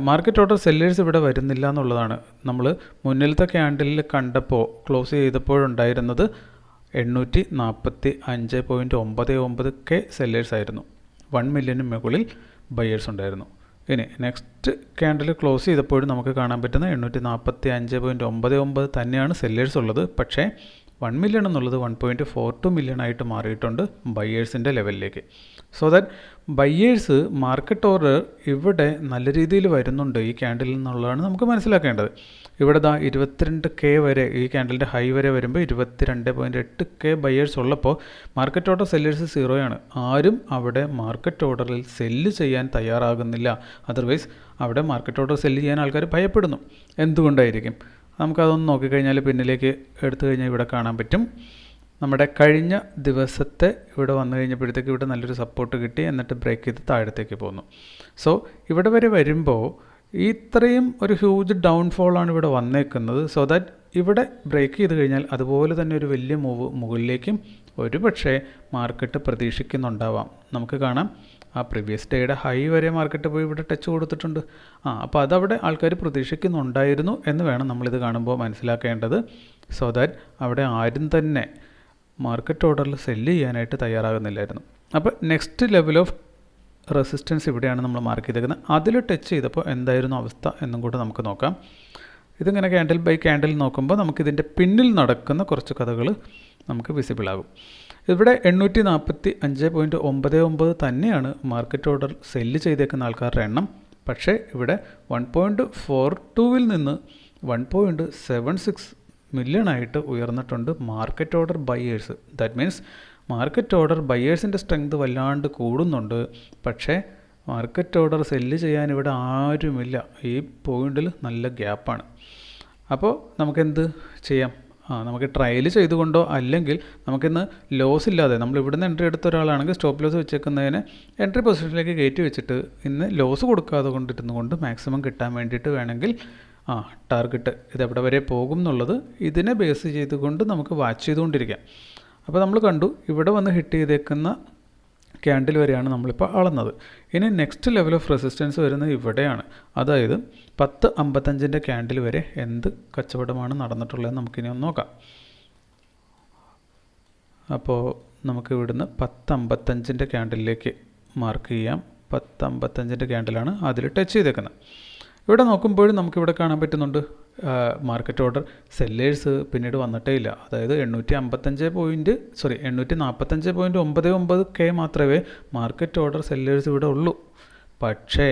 മാർക്കറ്റ് ഓർഡർ സെല്ലേഴ്സ് ഇവിടെ വരുന്നില്ല എന്നുള്ളതാണ്. നമ്മൾ മുന്നിലത്തെ ക്യാൻഡിലിൽ കണ്ടപ്പോൾ ക്ലോസ് ചെയ്തപ്പോഴുണ്ടായിരുന്നത് എണ്ണൂറ്റി നാൽപ്പത്തി അഞ്ച് പോയിന്റ് ഒമ്പത് ഒമ്പത് കെ സെല്ലേഴ്സ് ആയിരുന്നു. വൺ മില്യന് മുകളിൽ ബയേഴ്സ് ഉണ്ടായിരുന്നു. ഇനി നെക്സ്റ്റ് ക്യാൻഡിൽ ക്ലോസ് ചെയ്തപ്പോഴും നമുക്ക് കാണാൻ പറ്റുന്ന എണ്ണൂറ്റി നാൽപ്പത്തി അഞ്ച് പോയിന്റ് ഒമ്പത് ഒമ്പത് തന്നെയാണ് സെല്ലേഴ്സ് ഉള്ളത്. പക്ഷേ വൺ മില്യൺ എന്നുള്ളത് one point four two million ആയിട്ട് മാറിയിട്ടുണ്ട് ബയ്യേഴ്സിന്റെ ലെവലിലേക്ക് so that buyers market order ഇവിടെ നല്ല രീതിയിൽ വരുന്നുണ്ട് ഈ ക്യാൻഡിൽ എന്നുള്ളതാണ് നമുക്ക് മനസ്സിലാക്കേണ്ടത്. ഇവിടെ ദാ ഇരുപത്തിരണ്ട് കെ വരെ ഈ ക്യാൻഡലിന്റെ ഹൈ വരെ വരുമ്പോൾ ഇരുപത്തിരണ്ട് പോയിന്റ് എട്ട് കെ ബയേഴ്സ് ഉള്ളപ്പോൾ മാർക്കറ്റ് ഓർഡർ സെല്ലേഴ്സ് സീറോയാണ് ആരും അവിടെ മാർക്കറ്റ് ഓർഡറിൽ സെല്ല് ചെയ്യാൻ തയ്യാറാകുന്നില്ല. അതർവൈസ് അവിടെ മാർക്കറ്റ് ഓർഡർ സെല്ല് ചെയ്യാൻ ആൾക്കാർ ഭയപ്പെടുന്നു. എന്തുകൊണ്ടായിരിക്കും? നമുക്കതൊന്ന് നോക്കിക്കഴിഞ്ഞാൽ പിന്നിലേക്ക് എടുത്തു കഴിഞ്ഞാൽ ഇവിടെ കാണാൻ പറ്റും. നമ്മുടെ കഴിഞ്ഞ ദിവസത്തെ ഇവിടെ വന്നു കഴിഞ്ഞപ്പോഴത്തേക്ക് ഇവിടെ നല്ലൊരു സപ്പോർട്ട് കിട്ടി. എന്നിട്ട് ബ്രേക്ക് ചെയ്ത് താഴത്തേക്ക് പോന്നു. സോ ഇവിടെ വരെ വരുമ്പോൾ ഇത്രയും ഒരു ഹ്യൂജ് ഡൗൺഫോളാണ് ഇവിടെ വന്നേക്കുന്നത്. സോ ദാറ്റ് ഇവിടെ ബ്രേക്ക് ചെയ്ത് കഴിഞ്ഞാൽ അതുപോലെ തന്നെ ഒരു വലിയ മൂവ് മുകളിലേക്കും ഒരു പക്ഷേ മാർക്കറ്റ് പ്രതീക്ഷിക്കുന്നുണ്ടാവാം. നമുക്ക് കാണാം. ആ പ്രീവിയസ് ഡേയുടെ ഹൈ വരെ മാർക്കറ്റ് പോയി ഇവിടെ ടച്ച് കൊടുത്തിട്ടുണ്ട്. ആ അപ്പോൾ അതവിടെ ആൾക്കാർ പ്രതീക്ഷിക്കുന്നുണ്ടായിരുന്നു എന്ന് വേണം നമ്മളിത് കാണുമ്പോൾ മനസ്സിലാക്കേണ്ടത്. സോ ദാറ്റ് അവിടെ ആരും തന്നെ മാർക്കറ്റ് ഓർഡറിൽ സെല്ല് ചെയ്യാനായിട്ട് തയ്യാറാകുന്നില്ലായിരുന്നു. അപ്പോൾ നെക്സ്റ്റ് ലെവൽ ഓഫ് റെസിസ്റ്റൻസ് ഇവിടെയാണ് നമ്മൾ മാർക്ക് ചെയ്തേക്കുന്നത്. അതിൽ ടച്ച് ചെയ്തപ്പോൾ എന്തായിരുന്നു അവസ്ഥ എന്നും കൂടെ നമുക്ക് നോക്കാം. ഇതിങ്ങനെ ക്യാൻഡിൽ ബൈ ക്യാൻഡിൽ നോക്കുമ്പോൾ നമുക്കിതിന്റെ പിന്നിൽ നടക്കുന്ന കുറച്ച് കഥകൾ നമുക്ക് വിസിബിൾ ആകും. ഇവിടെ എണ്ണൂറ്റി നാൽപ്പത്തി അഞ്ച് പോയിന്റ് ഒമ്പത് ഒമ്പത് തന്നെയാണ് മാർക്കറ്റ് ഓർഡർ സെല്ല് ചെയ്തേക്കുന്ന ആൾക്കാരുടെ എണ്ണം. പക്ഷേ ഇവിടെ വൺ പോയിന്റ് ഫോർ ടുവിൽ നിന്ന് one point seven six million ആയിട്ട് ഉയർന്നിട്ടുണ്ട് market order buyers that means market order ബയേഴ്സിന്റെ strength വല്ലാണ്ട് കൂടുന്നുണ്ട്. പക്ഷേ മാർക്കറ്റ് ഓർഡർ സെല്ല് ചെയ്യാൻ ഇവിടെ ആരുമില്ല. ഈ പോയിന്റിൽ നല്ല ഗ്യാപ്പാണ് അപ്പോൾ നമുക്കെന്ത് ചെയ്യാം? ആ നമുക്ക് ട്രയൽ ചെയ്തുകൊണ്ടോ അല്ലെങ്കിൽ നമുക്കിന്ന് ലോസ് ഇല്ലാതെ നമ്മൾ ഇവിടുന്ന് എൻട്രി എടുത്ത ഒരാളാണെങ്കിൽ സ്റ്റോപ്പ് ലോസ് വെച്ചേക്കുന്നതിന് എൻട്രി പൊസിഷനിലേക്ക് കയറ്റി വെച്ചിട്ട് ഇന്ന് ലോസ് കൊടുക്കാതെ കൊണ്ടിരുന്നു കൊണ്ട് മാക്സിമം കിട്ടാൻ വേണ്ടിയിട്ട് വേണമെങ്കിൽ ആ ടാർഗറ്റ് ഇത് എവിടെ വരെ പോകും എന്നുള്ളത് ഇതിനെ ബേസ് ചെയ്തുകൊണ്ട് നമുക്ക് വാച്ച് ചെയ്തുകൊണ്ടിരിക്കാം. അപ്പോൾ നമ്മൾ കണ്ടു ഇവിടെ വന്ന് ഹിറ്റ് ചെയ്തേക്കുന്ന ക്യാൻഡിൽ വരെയാണ് നമ്മളിപ്പോൾ അളന്നത്. ഇനി നെക്സ്റ്റ് ലെവൽ ഓഫ് റെസിസ്റ്റൻസ് വരുന്നത് ഇവിടെയാണ്. അതായത് പത്ത് അമ്പത്തഞ്ചിന്റെ ക്യാൻഡിൽ വരെ എന്ത് കച്ചവടമാണ് നടന്നിട്ടുള്ളതെന്ന് നമുക്കിനി ഒന്ന് നോക്കാം. അപ്പോൾ നമുക്ക് ഇവിടുന്ന് പത്ത് അമ്പത്തഞ്ചിന്റെ ക്യാൻഡിലേക്ക് മാർക്ക് ചെയ്യാം. പത്ത് അമ്പത്തഞ്ചിന്റെ ക്യാൻഡിലാണ് അതിൽ ടച്ച് ചെയ്തേക്കുന്നത്. ഇവിടെ നോക്കുമ്പോഴും നമുക്കിവിടെ കാണാൻ പറ്റുന്നുണ്ട് മാർക്കറ്റ് ഓർഡർ സെല്ലേഴ്സ് പിന്നീട് വന്നിട്ടേ ഇല്ല. അതായത് എണ്ണൂറ്റി അമ്പത്തഞ്ച് പോയിന്റ് സോറി എണ്ണൂറ്റി നാൽപ്പത്തഞ്ച് പോയിന്റ് ഒമ്പത് ഒമ്പത് കെ മാത്രമേ മാർക്കറ്റ് ഓർഡർ സെല്ലേഴ്സ് ഇവിടെ ഉള്ളൂ. പക്ഷേ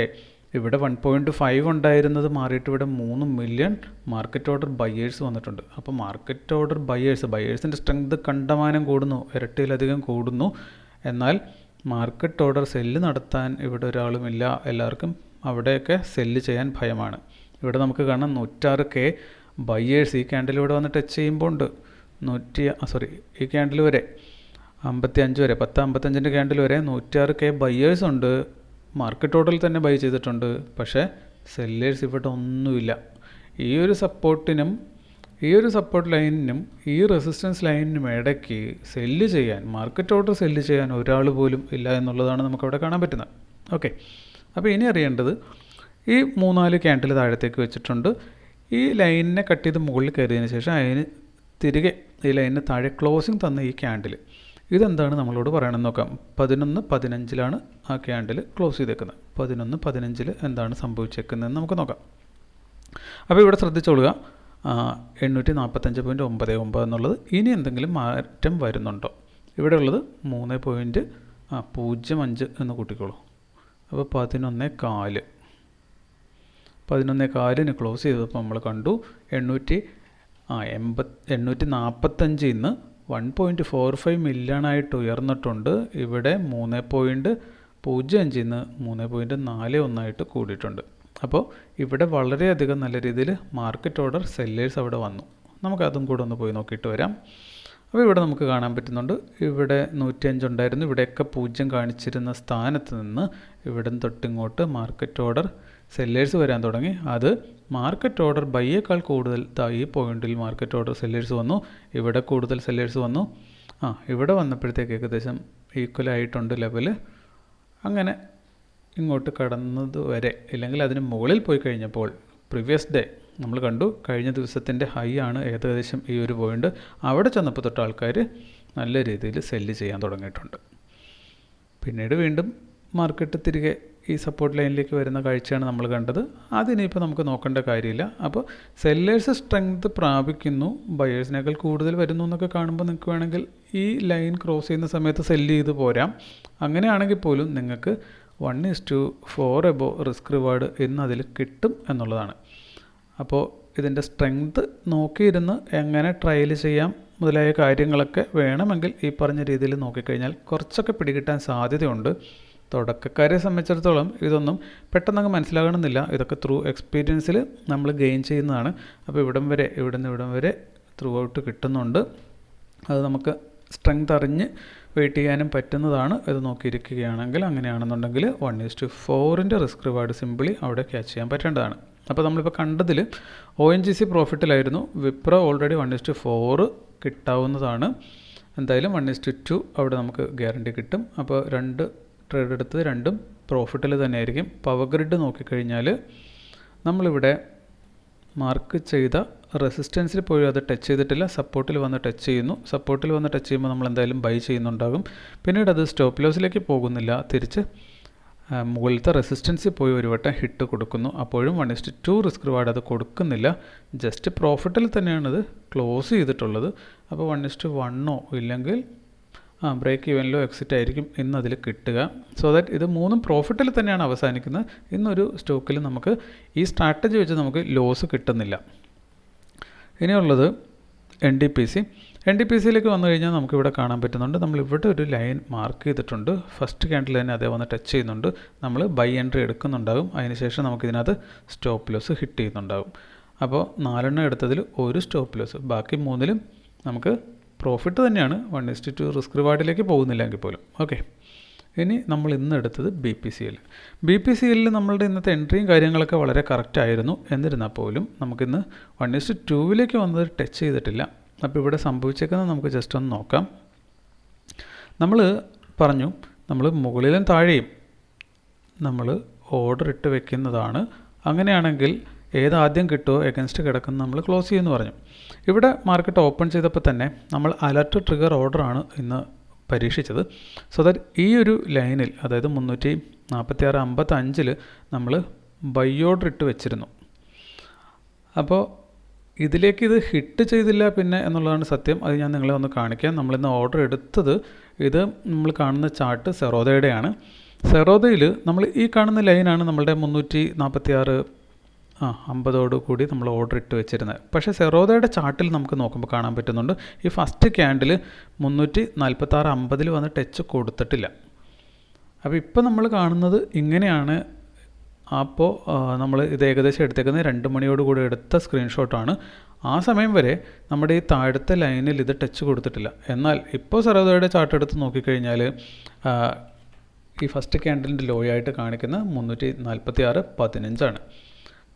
ഇവിടെ വൺ പോയിന്റ് ഫൈവ് ഉണ്ടായിരുന്നത് മാറിയിട്ട് ഇവിടെ മൂന്ന് മില്യൺ മാർക്കറ്റ് ഓർഡർ ബയേഴ്സ് വന്നിട്ടുണ്ട്. അപ്പോൾ മാർക്കറ്റ് ഓർഡർ ബയേഴ്സ് ബയേഴ്സിന്റെ സ്ട്രെങ്ത് കണ്ടമാനം കൂടുന്നു ഇരട്ടിയിലധികം കൂടുന്നു. എന്നാൽ മാർക്കറ്റ് ഓർഡർ സെല്ല് നടത്താൻ ഇവിടെ ഒരാളുമില്ല. എല്ലാവർക്കും അവിടെയൊക്കെ സെല്ല് ചെയ്യാൻ ഭയമാണ്. ഇവിടെ നമുക്ക് കാണാം നൂറ്റാറ് കെ ബയ്യേഴ്സ് ഈ ക്യാൻഡിൽ ഇവിടെ വന്ന് ടച്ച് ചെയ്യുമ്പോൾ ഉണ്ട് നൂറ്റി സോറി ഈ ക്യാൻഡിൽ വരെ അമ്പത്തി അഞ്ച് വരെ പത്ത് അമ്പത്തഞ്ചിന്റെ ക്യാൻഡിൽ വരെ നൂറ്റാറ് കെ ബയ്യേഴ്സ് ഉണ്ട്. മാർക്കറ്റ് ടോട്ടൽ തന്നെ ബൈ ചെയ്തിട്ടുണ്ട്. പക്ഷേ സെല്ലേഴ്സ് ഇവിടെ ഒന്നുമില്ല. ഈ ഒരു സപ്പോർട്ടിനും ഈ ഒരു സപ്പോർട്ട് ലൈനിനും ഈ റെസിസ്റ്റൻസ് ലൈനിനും ഇടയ്ക്ക് സെല്ല് ചെയ്യാൻ മാർക്കറ്റ് ഓർഡർ സെല്ല് ചെയ്യാൻ ഒരാൾ പോലും ഇല്ല എന്നുള്ളതാണ് നമുക്കവിടെ കാണാൻ പറ്റുന്നത്. ഓക്കെ അപ്പോൾ ഇനി അറിയേണ്ടത് ഈ മൂന്നാൽ ക്യാൻഡിൽ താഴത്തേക്ക് വെച്ചിട്ടുണ്ട്. ഈ ലൈനിനെ കട്ട് ചെയ്ത് മുകളിൽ കയറിയതിന് ശേഷം അതിന് തിരികെ ഈ ലൈനിന് താഴെ ക്ലോസിങ് തന്ന ഈ ക്യാൻഡിൽ ഇതെന്താണ് നമ്മളോട് പറയണമെന്ന് നോക്കാം. പതിനൊന്ന് പതിനഞ്ചിലാണ് ആ ക്യാൻഡിൽ ക്ലോസ് ചെയ്തേക്കുന്നത്. പതിനൊന്ന് പതിനഞ്ചിൽ എന്താണ് സംഭവിച്ചേക്കുന്നതെന്ന് നമുക്ക് നോക്കാം. അപ്പോൾ ഇവിടെ ശ്രദ്ധിച്ചോളുക. എണ്ണൂറ്റി നാൽപ്പത്തഞ്ച് പോയിന്റ് ഒമ്പത് ഒമ്പത് എന്നുള്ളത് ഇനി എന്തെങ്കിലും മാറ്റം വരുന്നുണ്ടോ? ഇവിടെ ഉള്ളത് മൂന്ന് പോയിന്റ് പൂജ്യം അഞ്ച് എന്ന് കൂട്ടിക്കോളൂ. അപ്പോൾ പതിനൊന്ന് കാൽ. പതിനൊന്ന് കാലിന് ക്ലോസ് ചെയ്തപ്പോൾ നമ്മൾ കണ്ടു. എണ്ണൂറ്റി ആ എൺപത് എണ്ണൂറ്റി നാൽപ്പത്തഞ്ചിൽ നിന്ന് വൺ പോയിന്റ് ഫോർ ഫൈവ് മില്യണായിട്ട് ഉയർന്നിട്ടുണ്ട്. ഇവിടെ മൂന്ന് പോയിന്റ് പൂജ്യം അഞ്ചിൽ നിന്ന് മൂന്ന് പോയിന്റ് നാല് ഒന്നായിട്ട് കൂടിയിട്ടുണ്ട്. അപ്പോൾ ഇവിടെ വളരെയധികം നല്ല രീതിയിൽ മാർക്കറ്റ് ഓർഡർ സെല്ലേഴ്സ് അവിടെ വന്നു. നമുക്കതും കൂടെ ഒന്ന് പോയി നോക്കിയിട്ട് വരാം. അപ്പോൾ ഇവിടെ നമുക്ക് കാണാൻ പറ്റുന്നുണ്ട്. ഇവിടെ നൂറ്റിയഞ്ച് ഉണ്ടായിരുന്നു ഇവിടെയൊക്കെ പൂജ്യം കാണിച്ചിരുന്ന സ്ഥാനത്ത് നിന്ന് ഇവിടെ തൊട്ടിങ്ങോട്ട് മാർക്കറ്റ് ഓർഡർ സെല്ലേഴ്സ് വരാൻ തുടങ്ങി. അത് മാർക്കറ്റ് ഓർഡർ ബൈയേക്കാൾ കൂടുതൽ ഈ പോയിന്റിൽ മാർക്കറ്റ് ഓർഡർ സെല്ലേഴ്സ് വന്നു. ഇവിടെ കൂടുതൽ സെല്ലേഴ്സ് വന്നു. ആ ഇവിടെ വന്നപ്പോഴത്തേക്ക് ഏകദേശം ഈക്വൽ ആയിട്ടുണ്ട് ലെവൽ അങ്ങനെ ഇങ്ങോട്ട് കടന്നത് വരെ ഇല്ലെങ്കിൽ അതിന് മുകളിൽ പോയി കഴിഞ്ഞപ്പോൾ പ്രീവിയസ് ഡേ നമ്മൾ കണ്ടു. കഴിഞ്ഞ ദിവസത്തിന്റെ ഹൈ ആണ് ഏകദേശം ഈ ഒരു പോയിന്റ് അവിടെ ചെന്നപ്പോൾ തൊട്ട് ആൾക്കാർ നല്ല രീതിയിൽ സെല്ല് ചെയ്യാൻ തുടങ്ങിയിട്ടുണ്ട്. പിന്നീട് വീണ്ടും മാർക്കറ്റ് തിരികെ ഈ സപ്പോർട്ട് ലൈനിലേക്ക് വരുന്ന കാഴ്ചയാണ് നമ്മൾ കണ്ടത്. അതിനിപ്പോൾ നമുക്ക് നോക്കേണ്ട കാര്യമില്ല. അപ്പോൾ സെല്ലേഴ്സ് സ്ട്രെങ്ത് പ്രാപിക്കുന്നു. ബയേഴ്സിനേക്കാൾ കൂടുതൽ വരുന്നു എന്നൊക്കെ കാണുമ്പോൾ നിങ്ങൾക്ക് വേണമെങ്കിൽ ഈ ലൈൻ ക്രോസ് ചെയ്യുന്ന സമയത്ത് സെല്ല് ചെയ്ത് പോരാം. അങ്ങനെയാണെങ്കിൽ പോലും നിങ്ങൾക്ക് one is to four above risk reward എന്ന് അതിൽ കിട്ടും എന്നുള്ളതാണ്. അപ്പോൾ ഇതിന്റെ സ്ട്രെങ്ത് നോക്കിയിരുന്ന് എങ്ങനെ ട്രയൽ ചെയ്യാം മുതലായ കാര്യങ്ങളൊക്കെ വേണമെങ്കിൽ ഈ പറഞ്ഞ രീതിയിൽ നോക്കിക്കഴിഞ്ഞാൽ കുറച്ചൊക്കെ പിടികിട്ടാൻ സാധ്യതയുണ്ട്. തുടക്കക്കാരെ സംബന്ധിച്ചിടത്തോളം ഇതൊന്നും പെട്ടെന്നങ്ങ് മനസ്സിലാകണമെന്നില്ല. ഇതൊക്കെ ത്രൂ എക്സ്പീരിയൻസിൽ നമ്മൾ ഗെയിൻ ചെയ്യുന്നതാണ്. അപ്പോൾ ഇവിടം വരെ ഇവിടെ നിന്ന് ഇവിടം വരെ ത്രൂ ഔട്ട് കിട്ടുന്നുണ്ട്. അത് നമുക്ക് സ്ട്രെങ്ത് അറിഞ്ഞ് വെയിറ്റ് ചെയ്യാനും പറ്റുന്നതാണ്. ഇത് നോക്കിയിരിക്കുകയാണെങ്കിൽ അങ്ങനെയാണെന്നുണ്ടെങ്കിൽ വൺ ഈസ് ടു ഫോറിന്റെ റിസ്ക് റിവാർഡ് സിമ്പിളി അവിടെ ക്യാച്ച് ചെയ്യാൻ പറ്റേണ്ടതാണ്. അപ്പോൾ നമ്മളിപ്പോൾ കണ്ടതിൽ O N G C പ്രോഫിറ്റിലായിരുന്നു Wipro already one is to four കിട്ടാവുന്നതാണ്. എന്തായാലും വൺ ഇസ്റ്റ് ടു അവിടെ നമുക്ക് ഗ്യാരണ്ടി കിട്ടും. അപ്പോൾ രണ്ട് ട്രേഡ് എടുത്തത് രണ്ടും പ്രോഫിറ്റിൽ തന്നെയായിരിക്കും. പവർ ഗ്രിഡ് നോക്കിക്കഴിഞ്ഞാൽ നമ്മളിവിടെ മാർക്ക് ചെയ്ത റെസിസ്റ്റൻസിൽ പോയി അത് ടച്ച് ചെയ്തിട്ടില്ല. സപ്പോർട്ടിൽ വന്ന് ടച്ച് ചെയ്യുന്നു. സപ്പോർട്ടിൽ വന്ന് ടച്ച് ചെയ്യുമ്പോൾ നമ്മൾ എന്തായാലും ബൈ ചെയ്യുന്നുണ്ടാകും. പിന്നീട് അത് സ്റ്റോപ്പ് ലോസിലേക്ക് പോകുന്നില്ല. തിരിച്ച് മുകളിലത്തെ റെസിസ്റ്റൻസിൽ പോയി ഒരു വട്ടം ഹിറ്റ് കൊടുക്കുന്നു. അപ്പോഴും one is to two risk reward അത് കൊടുക്കുന്നില്ല. ജസ്റ്റ് പ്രോഫിറ്റിൽ തന്നെയാണിത് ക്ലോസ് ചെയ്തിട്ടുള്ളത്. അപ്പോൾ വൺ ഇസ്റ്റ് വണ്ണോ ഇല്ലെങ്കിൽ ആ ബ്രേക്ക് ഇവനിലോ എക്സിറ്റ് ആയിരിക്കും ഇന്ന് അതിൽ കിട്ടുക. സോ ദാറ്റ് ഇത് മൂന്നും പ്രോഫിറ്റിൽ തന്നെയാണ് അവസാനിക്കുന്നത്. ഇന്നൊരു സ്റ്റോക്കിൽ നമുക്ക് ഈ സ്ട്രാറ്റജി വെച്ച് നമുക്ക് ലോസ് കിട്ടുന്നില്ല. ഇനിയുള്ളത് N D P C N D P സിയിലേക്ക് വന്നു കഴിഞ്ഞാൽ നമുക്കിവിടെ കാണാൻ പറ്റുന്നുണ്ട്. നമ്മൾ ഇവിടെ ഒരു ലൈൻ മാർക്ക് ചെയ്തിട്ടുണ്ട്. ഫസ്റ്റ് ക്യാൻഡിൽ തന്നെ അതേ വന്ന് ടച്ച് ചെയ്യുന്നുണ്ട്. നമ്മൾ ബൈ എൻട്രി എടുക്കുന്നുണ്ടാകും. അതിനുശേഷം നമുക്കിതിനകത്ത് സ്റ്റോപ്പ് ലോസ് ഹിറ്റ് ചെയ്യുന്നുണ്ടാകും. അപ്പോൾ നാലെണ്ണം എടുത്തതിൽ ഒരു സ്റ്റോപ്പ് ലോസ് ബാക്കി മൂന്നിലും നമുക്ക് പ്രോഫിറ്റ് തന്നെയാണ്. One is to two risk റിവാർഡിലേക്ക് പോകുന്നില്ലെങ്കിൽ പോലും. ഓക്കെ ഇനി നമ്മൾ ഇന്ന് എടുത്തത് B P C L B P C എല്ലിൽ നമ്മളുടെ ഇന്നത്തെ എൻട്രിയും കാര്യങ്ങളൊക്കെ വളരെ കറക്റ്റ് ആയിരുന്നു. എന്നിരുന്നാൽ പോലും നമുക്കിന്ന് വൺ ഇസ്റ്റ് ടൂവിലേക്ക് വന്നത് ടച്ച് ചെയ്തിട്ടില്ല. അപ്പോൾ ഇവിടെ സംഭവിച്ചേക്കുന്നത് നമുക്ക് ജസ്റ്റ് ഒന്ന് നോക്കാം. നമ്മൾ പറഞ്ഞു നമ്മൾ മുകളിലും താഴെയും നമ്മൾ ഓർഡർ ഇട്ട് വെക്കുന്നതാണ്. അങ്ങനെയാണെങ്കിൽ ഏതാദ്യം കിട്ടുമോ എഗൻസ്റ്റ് കിടക്കുന്ന നമ്മൾ ക്ലോസ് ചെയ്യുമെന്ന് പറഞ്ഞു. ഇവിടെ മാർക്കറ്റ് ഓപ്പൺ ചെയ്തപ്പോൾ തന്നെ നമ്മൾ അലർട്ട് ട്രിഗർ ഓർഡറാണ് ഇന്ന് പരീക്ഷിച്ചത്. സോ ദാറ്റ് ഈ ഒരു ലൈനിൽ അതായത് മുന്നൂറ്റി നാൽപ്പത്തി ആറ് അമ്പത്തഞ്ചിൽ നമ്മൾ ബൈ ഓർഡർ ഇട്ട് വെച്ചിരുന്നു. അപ്പോൾ ഇതിലേക്ക് ഇത് ഹിറ്റ് ചെയ്തില്ല പിന്നെ എന്നുള്ളതാണ് സത്യം. അത് ഞാൻ നിങ്ങളെ ഒന്ന് കാണിക്കാം. നമ്മളിന്ന് ഓർഡർ എടുത്തത് ഇത് നമ്മൾ കാണുന്ന ചാർട്ട് സെറോദയുടെയാണ്. സെറോദയിൽ നമ്മൾ ഈ കാണുന്ന ലൈനാണ് നമ്മളുടെ മുന്നൂറ്റി നാൽപ്പത്തി ആറ് ആ അമ്പതോട് കൂടി നമ്മൾ ഓർഡർ ഇട്ട് വെച്ചിരുന്നത്. പക്ഷേ സെറോദയുടെ ചാർട്ടിൽ നമുക്ക് നോക്കുമ്പോൾ കാണാൻ പറ്റുന്നുണ്ട്. ഈ ഫസ്റ്റ് ക്യാൻഡിൽ മുന്നൂറ്റി നാൽപ്പത്താറ് അമ്പതിൽ വന്ന് ടച്ച് കൊടുത്തിട്ടില്ല. അപ്പോൾ ഇപ്പോൾ നമ്മൾ കാണുന്നത് ഇങ്ങനെയാണ്. അപ്പോൾ നമ്മൾ ഇത് ഏകദേശം എടുത്തേക്കുന്നത് രണ്ട് മണിയോട് കൂടി എടുത്ത സ്ക്രീൻഷോട്ടാണ്. ആ സമയം വരെ നമ്മുടെ ഈ താഴത്തെ ലൈനിൽ ഇത് ടച്ച് കൊടുത്തിട്ടില്ല. എന്നാൽ ഇപ്പോൾ സരോദയുടെ ചാർട്ട് എടുത്ത് നോക്കിക്കഴിഞ്ഞാൽ ഈ ഫസ്റ്റ് ക്യാൻഡലിന്റെ ലോ ആയിട്ട് കാണിക്കുന്ന മുന്നൂറ്റി നാൽപ്പത്തി ആറ് പതിനഞ്ചാണ്.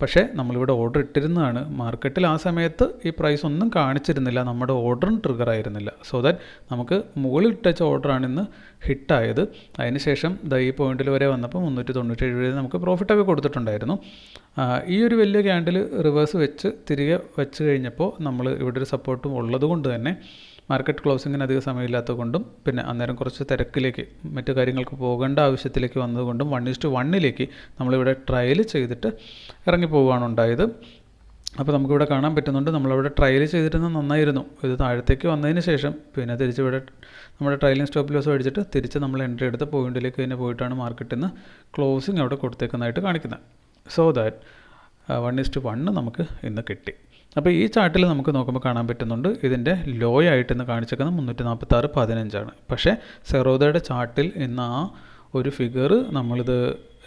പക്ഷേ നമ്മളിവിടെ ഓർഡർ ഇട്ടിരുന്നതാണ്. മാർക്കറ്റിൽ ആ സമയത്ത് ഈ പ്രൈസ് ഒന്നും കാണിച്ചിരുന്നില്ല. നമ്മുടെ ഓർഡറും ട്രിഗർ ആയിരുന്നില്ല. സോ ദാറ്റ് നമുക്ക് മുകളിൽ ഇട്ടച്ച ഓർഡറാണ് ഇന്ന് ഹിറ്റായത് അതിനുശേഷം ദ ഈ പോയിന്റിൽ വരെ വന്നപ്പോൾ മുന്നൂറ്റി തൊണ്ണൂറ്റി ഏഴ് നമുക്ക് പ്രോഫിറ്റൊക്കെ കൊടുത്തിട്ടുണ്ടായിരുന്നു. ഈ ഒരു വലിയ ക്യാൻഡിൽ റിവേഴ്സ് വെച്ച് തിരികെ വെച്ച് കഴിഞ്ഞപ്പോൾ നമ്മൾ ഇവിടെ ഒരു സപ്പോർട്ടും ഉള്ളത് കൊണ്ട് തന്നെ മാർക്കറ്റ് ക്ലോസിങ്ങിന് അധികം സമയമില്ലാത്തത് കൊണ്ടും പിന്നെ അന്നേരം കുറച്ച് തിരക്കിലേക്ക് മറ്റു കാര്യങ്ങൾക്ക് പോകേണ്ട ആവശ്യത്തിലേക്ക് വന്നതുകൊണ്ടും വൺ ഇസ്റ്റ് വണ്ണിലേക്ക് നമ്മളിവിടെ ട്രയൽ ചെയ്തിട്ട് ഇറങ്ങി പോവുകയാണ് ഉണ്ടായത്. അപ്പോൾ നമുക്കിവിടെ കാണാൻ പറ്റുന്നുണ്ട് നമ്മളിവിടെ ട്രയൽ ചെയ്തിരുന്നത് നന്നായിരുന്നു. ഇത് താഴത്തേക്ക് വന്നതിന് ശേഷം പിന്നെ തിരിച്ച് ഇവിടെ നമ്മുടെ ട്രയലിംഗ് സ്റ്റോപ്പ് ലോസ് മേടിച്ചിട്ട് തിരിച്ച് നമ്മൾ എൻട്രി എടുത്ത പോയിന്റിലേക്ക് തന്നെ പോയിട്ടാണ് മാർക്കറ്റിൽ നിന്ന് ക്ലോസിങ് അവിടെ കൊടുത്തേക്കുന്നതായിട്ട് കാണിക്കുന്നത്. So that one is to one നമുക്ക് ഇന്ന് കിട്ടി. അപ്പോൾ ഈ ചാർട്ടിൽ നമുക്ക് നോക്കുമ്പോൾ കാണാൻ പറ്റുന്നുണ്ട് ഇതിന്റെ ലോ ആയിട്ട് ഇന്ന് കാണിച്ചേക്കുന്നത് മുന്നൂറ്റി നാൽപ്പത്താറ് പതിനഞ്ചാണ്. പക്ഷേ സെറോദയുടെ ചാർട്ടിൽ ഇന്ന് ആ ഒരു ഫിഗർ നമ്മളിത്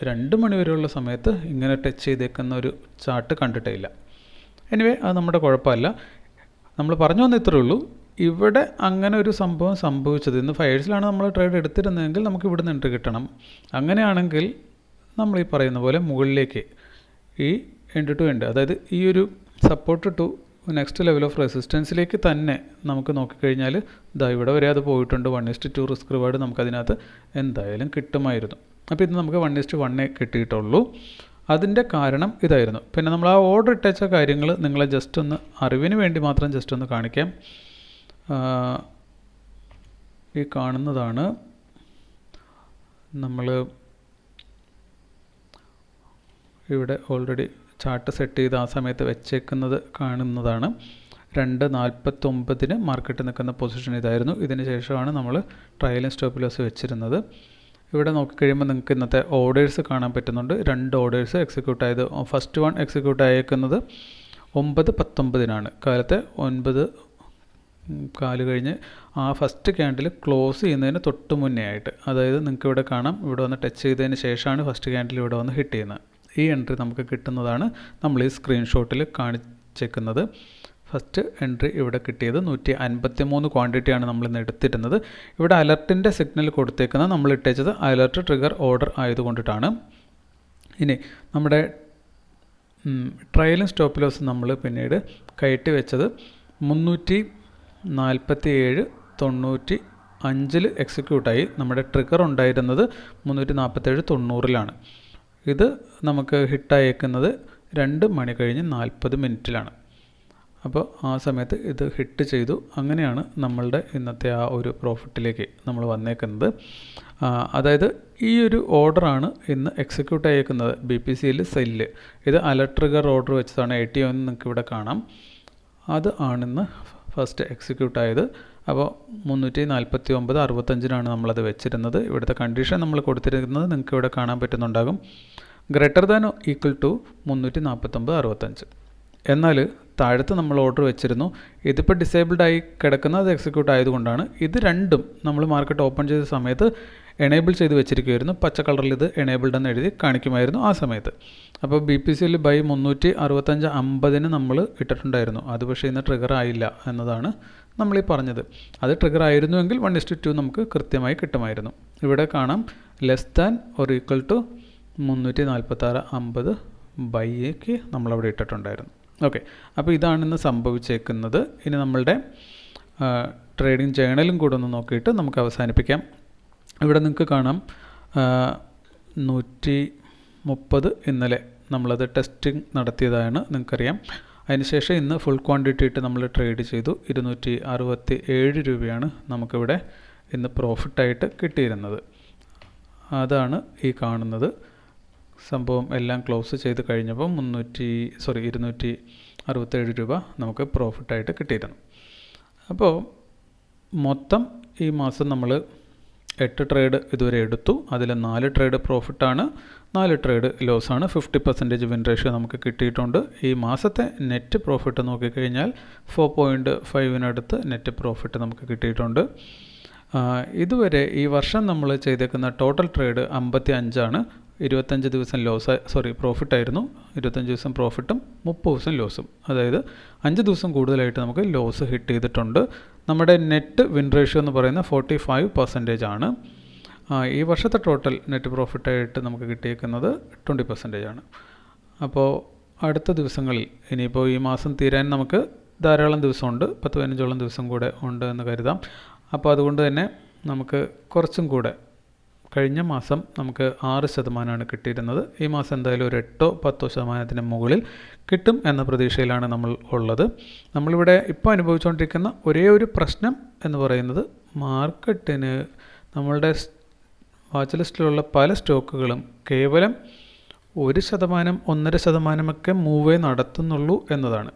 രണ്ട് മണി വരെയുള്ള സമയത്ത് ഇങ്ങനെ ടച്ച് ചെയ്തേക്കുന്ന ഒരു ചാർട്ട് കണ്ടിട്ടേ ഇല്ല. എനിവേ അത് നമ്മുടെ കുഴപ്പമല്ല. നമ്മൾ പറഞ്ഞു വന്ന ഇത്രേ ഉള്ളൂ. ഇവിടെ അങ്ങനെ ഒരു സംഭവം സംഭവിച്ചത് ഇന്ന് ഫയേഴ്സിലാണ് നമ്മൾ ട്രേഡ് എടുത്തിരുന്നതെങ്കിൽ നമുക്ക് ഇവിടെ നിന്ന് എൻട്രി കിട്ടണം. അങ്ങനെയാണെങ്കിൽ നമ്മൾ ഈ പറയുന്ന പോലെ മുകളിലേക്ക് ഈ എൻഡ് ടു എൻഡ് അതായത് ഈ ഒരു support to next level of റെസിസ്റ്റൻസിലേക്ക് തന്നെ നമുക്ക് നോക്കിക്കഴിഞ്ഞാൽ ഇതാ ഇവിടെ വരെ അത് പോയിട്ടുണ്ട്. One is to two risk reward നമുക്കതിനകത്ത് എന്തായാലും കിട്ടുമായിരുന്നു. അപ്പോൾ ഇത് നമുക്ക് വൺ ഇസ്റ്റ് വണ്ണേ കിട്ടിയിട്ടുള്ളൂ. അതിന്റെ കാരണം ഇതായിരുന്നു. പിന്നെ നമ്മൾ ആ ഓർഡർ ഇട്ടച്ച കാര്യങ്ങൾ നിങ്ങളെ ജസ്റ്റ് ഒന്ന് അറിവിന് വേണ്ടി മാത്രം ജസ്റ്റ് ഒന്ന് കാണിക്കാം. ഈ കാണുന്നതാണ്. നമ്മൾ ഇവിടെ ഓൾറെഡി ചാർട്ട് സെറ്റ് ചെയ്ത് ആ സമയത്ത് വെച്ചേക്കുന്നത് കാണുന്നതാണ്. രണ്ട് നാൽപ്പത്തൊമ്പതിന് മാർക്കറ്റ് നിൽക്കുന്ന പൊസിഷൻ ഇതായിരുന്നു. ഇതിന് ശേഷമാണ് നമ്മൾ ട്രയലും സ്റ്റോപ്പ് ലോസ് വെച്ചിരുന്നത്. ഇവിടെ നോക്കിക്കഴിയുമ്പോൾ നിങ്ങൾക്ക് ഇന്നത്തെ ഓർഡേഴ്സ് കാണാൻ പറ്റുന്നുണ്ട്. രണ്ട് ഓർഡേഴ്സ് എക്സിക്യൂട്ട് ആയത് ഫസ്റ്റ് വൺ എക്സിക്യൂട്ട് ആയേക്കുന്നത് ഒമ്പത് പത്തൊമ്പതിനാണ്. കാലത്തെ ഒൻപത് കാൽ കഴിഞ്ഞ് ആ ഫസ്റ്റ് ക്യാൻഡിൽ ക്ലോസ് ചെയ്യുന്നതിന് തൊട്ട് മുന്നേ ആയിട്ട്. അതായത് നിങ്ങൾക്ക് ഇവിടെ കാണാം. ഇവിടെ വന്ന് ടച്ച് ചെയ്തതിന് ശേഷമാണ് ഫസ്റ്റ് ക്യാൻഡിൽ ഇവിടെ വന്ന് ഹിറ്റ് ചെയ്യുന്നത്. ഈ എൻട്രി നമുക്ക് കിട്ടുന്നതാണ് നമ്മൾ ഈ സ്ക്രീൻഷോട്ടിൽ കാണിച്ചേക്കുന്നത്. ഫസ്റ്റ് എൻട്രി ഇവിടെ കിട്ടിയത് നൂറ്റി അൻപത്തി മൂന്ന് ക്വാണ്ടിറ്റിയാണ് നമ്മൾ ഇന്ന് എടുത്തിരുന്നത്. ഇവിടെ അലർട്ടിന്റെ സിഗ്നൽ കൊടുത്തേക്കുന്നത് നമ്മൾ ഇട്ടേച്ചത് അലർട്ട് ട്രിഗർ ഓർഡർ ആയതുകൊണ്ടിട്ടാണ്. ഇനി നമ്മുടെ ട്രയലും സ്റ്റോപ്പ് ലോസ് നമ്മൾ പിന്നീട് കയറ്റി വെച്ചത് മുന്നൂറ്റി നാൽപ്പത്തി ഏഴ് തൊണ്ണൂറ്റി അഞ്ചിൽ എക്സിക്യൂട്ടായി നമ്മുടെ ട്രിഗർ ഉണ്ടായിരുന്നത് മുന്നൂറ്റി നാൽപ്പത്തേഴ് തൊണ്ണൂറിലാണ്. ഇത് നമുക്ക് ഹിട്ടായേക്കുന്നത് രണ്ട് മണി കഴിഞ്ഞ് നാൽപ്പത് മിനിറ്റിലാണ്. അപ്പോൾ ആ സമയത്ത് ഇത് ഹിറ്റ് ചെയ്തു. അങ്ങനെയാണ് നമ്മളുടെ ഇന്നത്തെ ആ ഒരു പ്രോഫിറ്റിലേക്ക് നമ്മൾ വന്നേക്കുന്നത്. അതായത് ഈ ഒരു ഓർഡറാണ് ഇന്ന് എക്സിക്യൂട്ട് ആയേക്കുന്നത് ബി പി സിയിൽ സെല്ല്. ഇത് അലർട്ട് ട്രിഗർ ഓർഡർ വെച്ചതാണ്. എ ടി എന്ന് നിങ്ങൾക്ക് ഇവിടെ കാണാം. അത് ആണിന്ന് ഫസ്റ്റ് എക്സിക്യൂട്ട് ആയത്. അപ്പോൾ മുന്നൂറ്റി നാൽപ്പത്തി ഒമ്പത് അറുപത്തഞ്ചിനാണ് നമ്മളത് വെച്ചിരുന്നത്. ഇവിടുത്തെ കണ്ടീഷൻ നമ്മൾ കൊടുത്തിരിക്കുന്നത് നിങ്ങൾക്ക് ഇവിടെ കാണാൻ പറ്റുന്നുണ്ടാകും. ഗ്രേറ്റർ ദാൻ ഈക്വൽ ടു മുന്നൂറ്റി നാൽപ്പത്തൊമ്പത് അറുപത്തഞ്ച്. എന്നാൽ താഴത്ത് നമ്മൾ ഓർഡർ വെച്ചിരുന്നു. ഇതിപ്പോൾ ഡിസേബിൾഡ് ആയി കിടക്കുന്നത് എക്സിക്യൂട്ട് ആയതുകൊണ്ടാണ്. ഇത് രണ്ടും നമ്മൾ മാർക്കറ്റ് ഓപ്പൺ ചെയ്ത സമയത്ത് എനേബിൾ ചെയ്ത് വെച്ചിരിക്കുമായിരുന്നു പച്ച കളറിൽ ഇത് എനേബിൾഡ് എന്ന് എഴുതി കാണിക്കുമായിരുന്നു ആ സമയത്ത്. അപ്പോൾ ബി പി സിയിൽ ബൈ മുന്നൂറ്റി അറുപത്തഞ്ച് അമ്പതിന് നമ്മൾ ഇട്ടിട്ടുണ്ടായിരുന്നു. അത് പക്ഷേ ഇന്ന് ട്രിഗർ ആയില്ല എന്നതാണ് നമ്മൾ ഈ പറഞ്ഞത്. അത് ട്രിഗർ ആയിരുന്നുവെങ്കിൽ വൺ ഇസ്റ്റു ടു നമുക്ക് കൃത്യമായി കിട്ടുമായിരുന്നു. ഇവിടെ കാണാം less than or equal to മുന്നൂറ്റി നാൽപ്പത്താറ് അമ്പത് ബൈക്ക് നമ്മളവിടെ ഇട്ടിട്ടുണ്ടായിരുന്നു. ഓക്കെ അപ്പോൾ ഇതാണ് ഇന്ന് സംഭവിച്ചേക്കുന്നത്. ഇനി നമ്മളുടെ ട്രേഡിംഗ് ജേണലും കൂടെ ഒന്ന് നോക്കിയിട്ട് നമുക്ക് അവസാനിപ്പിക്കാം. ഇവിടെ നിങ്ങൾക്ക് കാണാം നൂറ്റി മുപ്പത് ഇന്നലെ നമ്മളത് ടെസ്റ്റിംഗ് നടത്തിയതാണ് നിങ്ങൾക്കറിയാം. അതിനുശേഷം ഇന്ന് ഫുൾ ക്വാണ്ടിറ്റി ഇട്ട് നമ്മൾ ട്രേഡ് ചെയ്തു. ഇരുന്നൂറ്റി അറുപത്തി ഏഴ് രൂപയാണ് നമുക്കിവിടെ ഇന്ന് പ്രോഫിറ്റായിട്ട് കിട്ടിയിരുന്നത്. അതാണ് ഈ കാണുന്നത്. സംഭവം എല്ലാം ക്ലോസ് ചെയ്ത് കഴിഞ്ഞപ്പോൾ മുന്നൂറ്റി സോറി ഇരുന്നൂറ്റി അറുപത്തേഴ് രൂപ നമുക്ക് പ്രോഫിറ്റായിട്ട് കിട്ടിയിരുന്നു. അപ്പോൾ മൊത്തം ഈ മാസം നമ്മൾ എട്ട് ട്രേഡ് ഇതുവരെ എടുത്തു. അതിൽ നാല് ട്രേഡ് പ്രോഫിറ്റാണ് നാല് ട്രേഡ് ലോസാണ് ഫിഫ്റ്റി പെർസെന്റേജ് വിൻ റേഷ്യോ നമുക്ക് കിട്ടിയിട്ടുണ്ട്. ഈ മാസത്തെ നെറ്റ് പ്രോഫിറ്റ് നോക്കിക്കഴിഞ്ഞാൽ ഫോർ പോയിന്റ് ഫൈവിനടുത്ത് നെറ്റ് പ്രോഫിറ്റ് നമുക്ക് കിട്ടിയിട്ടുണ്ട്. ഇതുവരെ ഈ വർഷം നമ്മൾ ചെയ്തേക്കുന്ന ടോട്ടൽ ട്രേഡ് അമ്പത്തി അഞ്ചാണ് ഇരുപത്തഞ്ച് ദിവസം ലോസ് സോറി പ്രോഫിറ്റ് ആയിരുന്നു. ഇരുപത്തഞ്ച് ദിവസം പ്രോഫിറ്റും മുപ്പത് ദിവസം ലോസും അതായത് അഞ്ച് ദിവസം കൂടുതലായിട്ട് നമുക്ക് ലോസ് ഹിറ്റ് ചെയ്തിട്ടുണ്ട്. നമ്മുടെ നെറ്റ് വിൻ റേഷ്യോ എന്ന് പറയുന്ന ഫോർട്ടി ഫൈവ് പെർസെന്റേജ് ആണ്. ഈ വർഷത്തെ ടോട്ടൽ നെറ്റ് പ്രോഫിറ്റായിട്ട് നമുക്ക് കിട്ടിയേക്കുന്നത് ട്വന്റി പെർസെന്റേജ് ആണ്. അപ്പോൾ അടുത്ത ദിവസങ്ങളിൽ ഇനിയിപ്പോൾ ഈ മാസം തീരാൻ നമുക്ക് ധാരാളം ദിവസമുണ്ട് പത്ത് പതിനഞ്ചോളം ദിവസം കൂടെ ഉണ്ട് എന്ന് കരുതാം. അപ്പോൾ അതുകൊണ്ട് തന്നെ നമുക്ക് കുറച്ചും കൂടെ കഴിഞ്ഞ മാസം നമുക്ക് ആറ് ശതമാനമാണ് കിട്ടിയിരുന്നത്. ഈ മാസം എന്തായാലും ഒരു എട്ടോ പത്തോ ശതമാനത്തിന് മുകളിൽ കിട്ടും എന്ന പ്രതീക്ഷയിലാണ് നമ്മൾ ഉള്ളത്. നമ്മളിവിടെ ഇപ്പോൾ അനുഭവിച്ചുകൊണ്ടിരിക്കുന്ന ഒരേ ഒരു പ്രശ്നം എന്ന് പറയുന്നത് മാർക്കറ്റിന് നമ്മളുടെ വാച്ച് ലിസ്റ്റിലുള്ള പല സ്റ്റോക്കുകളും കേവലം ഒരു ശതമാനം ഒന്നര ശതമാനമൊക്കെ മൂവേ നടത്തുന്നുള്ളൂ എന്നതാണ്.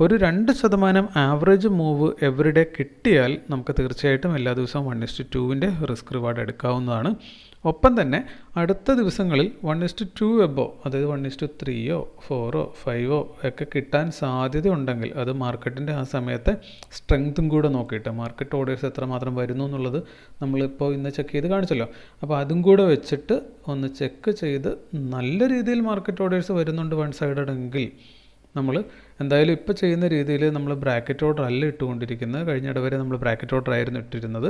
ഒരു രണ്ട് ശതമാനം ആവറേജ് മൂവ് എവറിഡേ കിട്ടിയാൽ നമുക്ക് തീർച്ചയായിട്ടും എല്ലാ ദിവസവും വൺ ഇസ്റ്റ് ടുവിന്റെ റിസ്ക് റിവാർഡ് എടുക്കാവുന്നതാണ്. ഒപ്പം തന്നെ അടുത്ത ദിവസങ്ങളിൽ one is to two above അതായത് വൺ ഇസ്റ്റു ത്രീയോ ഫോറോ ഫൈവോ ഒക്കെ കിട്ടാൻ സാധ്യത ഉണ്ടെങ്കിൽ അത് മാർക്കറ്റിന്റെ ആ സമയത്തെ സ്ട്രെങ്ത്തും കൂടെ നോക്കിയിട്ട് മാർക്കറ്റ് ഓർഡേഴ്സ് എത്രമാത്രം വരുന്നു എന്നുള്ളത് നമ്മളിപ്പോൾ ഇന്ന് ചെക്ക് ചെയ്ത് കാണിച്ചല്ലോ. അപ്പോൾ അതും കൂടെ വെച്ചിട്ട് ഒന്ന് ചെക്ക് ചെയ്ത് നല്ല രീതിയിൽ മാർക്കറ്റ് ഓർഡേഴ്സ് വരുന്നുണ്ട് വൺ സൈഡഡ് എങ്കിൽ നമ്മൾ എന്തായാലും ഇപ്പോൾ ചെയ്യുന്ന രീതിയിൽ നമ്മൾ ബ്രാക്കറ്റ് ഓർഡർ അല്ല ഇട്ടുകൊണ്ടിരിക്കുന്നത്. കഴിഞ്ഞ ഇടവരെ നമ്മൾ ബ്രാക്കറ്റ് ഓർഡർ ആയിരുന്നു ഇട്ടിരുന്നത്.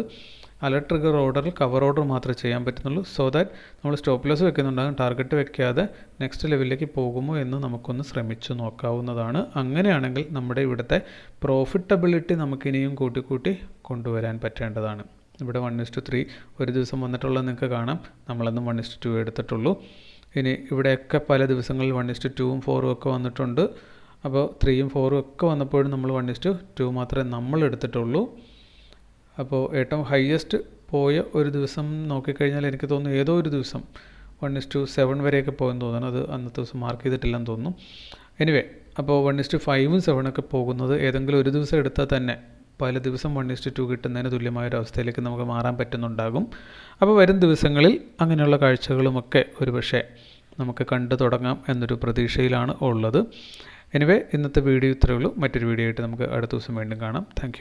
അലർട്ട് ട്രിഗർ ഓർഡറിൽ കവർ ഓർഡർ മാത്രമേ ചെയ്യാൻ പറ്റുന്നുള്ളൂ. സോ ദാറ്റ് നമ്മൾ സ്റ്റോപ്പ് ലോസ് വെക്കുന്നുണ്ടാകും. ടാർഗറ്റ് വെക്കാതെ നെക്സ്റ്റ് ലെവലിലേക്ക് പോകുമോ എന്ന് നമുക്കൊന്ന് ശ്രമിച്ചു നോക്കാവുന്നതാണ്. അങ്ങനെയാണെങ്കിൽ നമ്മുടെ ഇവിടുത്തെ പ്രോഫിറ്റബിലിറ്റി നമുക്കിനിയും കൂട്ടി കൂട്ടി കൊണ്ടുവരാൻ പറ്റേണ്ടതാണ്. ഇവിടെ വൺ ഇസ്റ്റു ത്രീ ഒരു ദിവസം വന്നിട്ടുള്ളത് നിങ്ങൾക്ക് കാണാം. നമ്മളന്ന് വൺ ഇസ്റ്റു ടു എടുത്തിട്ടുള്ളൂ. ഇനി ഇവിടെയൊക്കെ പല ദിവസങ്ങളിൽ വൺ ഇസ്റ്റു ടൂവും ഫോറും ഒക്കെ വന്നിട്ടുണ്ട്. അപ്പോൾ ത്രീയും ഫോറും ഒക്കെ വന്നപ്പോഴും നമ്മൾ വൺ ഇസ്റ്റു ടു മാത്രമേ നമ്മൾ എടുത്തിട്ടുള്ളൂ. അപ്പോൾ ഏറ്റവും ഹയസ്റ്റ് പോയ ഒരു ദിവസം നോക്കിക്കഴിഞ്ഞാൽ എനിക്ക് തോന്നുന്നു ഏതോ ഒരു ദിവസം വൺ ഇസ് ടു സെവൻ വരെയൊക്കെ പോയെന്ന് തോന്നുന്നു. അത് അന്നത്തെ ദിവസം മാർക്ക് ചെയ്തിട്ടില്ലെന്ന് തോന്നുന്നു. എനിവേ അപ്പോൾ വൺ ഇസ് ടു ഫൈവും സെവനൊക്കെ പോകുന്നത് ഏതെങ്കിലും ഒരു ദിവസം എടുത്താൽ തന്നെ പല ദിവസം വൺ ഇസ് ടു കിട്ടുന്നതിന് തുല്യമായ ഒരു അവസ്ഥയിലേക്ക് നമുക്ക് മാറാൻ പറ്റുന്നുണ്ടാകും. അപ്പോൾ വരും ദിവസങ്ങളിൽ അങ്ങനെയുള്ള കാഴ്ചകളുമൊക്കെ ഒരുപക്ഷെ നമുക്ക് കണ്ടു തുടങ്ങാം എന്നൊരു പ്രതീക്ഷയിലാണ് ഉള്ളത്. എനിവേ ഇന്നത്തെ വീഡിയോ ഇത്രയേ ഉള്ളൂ. മറ്റൊരു വീഡിയോ ആയിട്ട് നമുക്ക് അടുത്ത ദിവസം വീണ്ടും കാണാം. താങ്ക്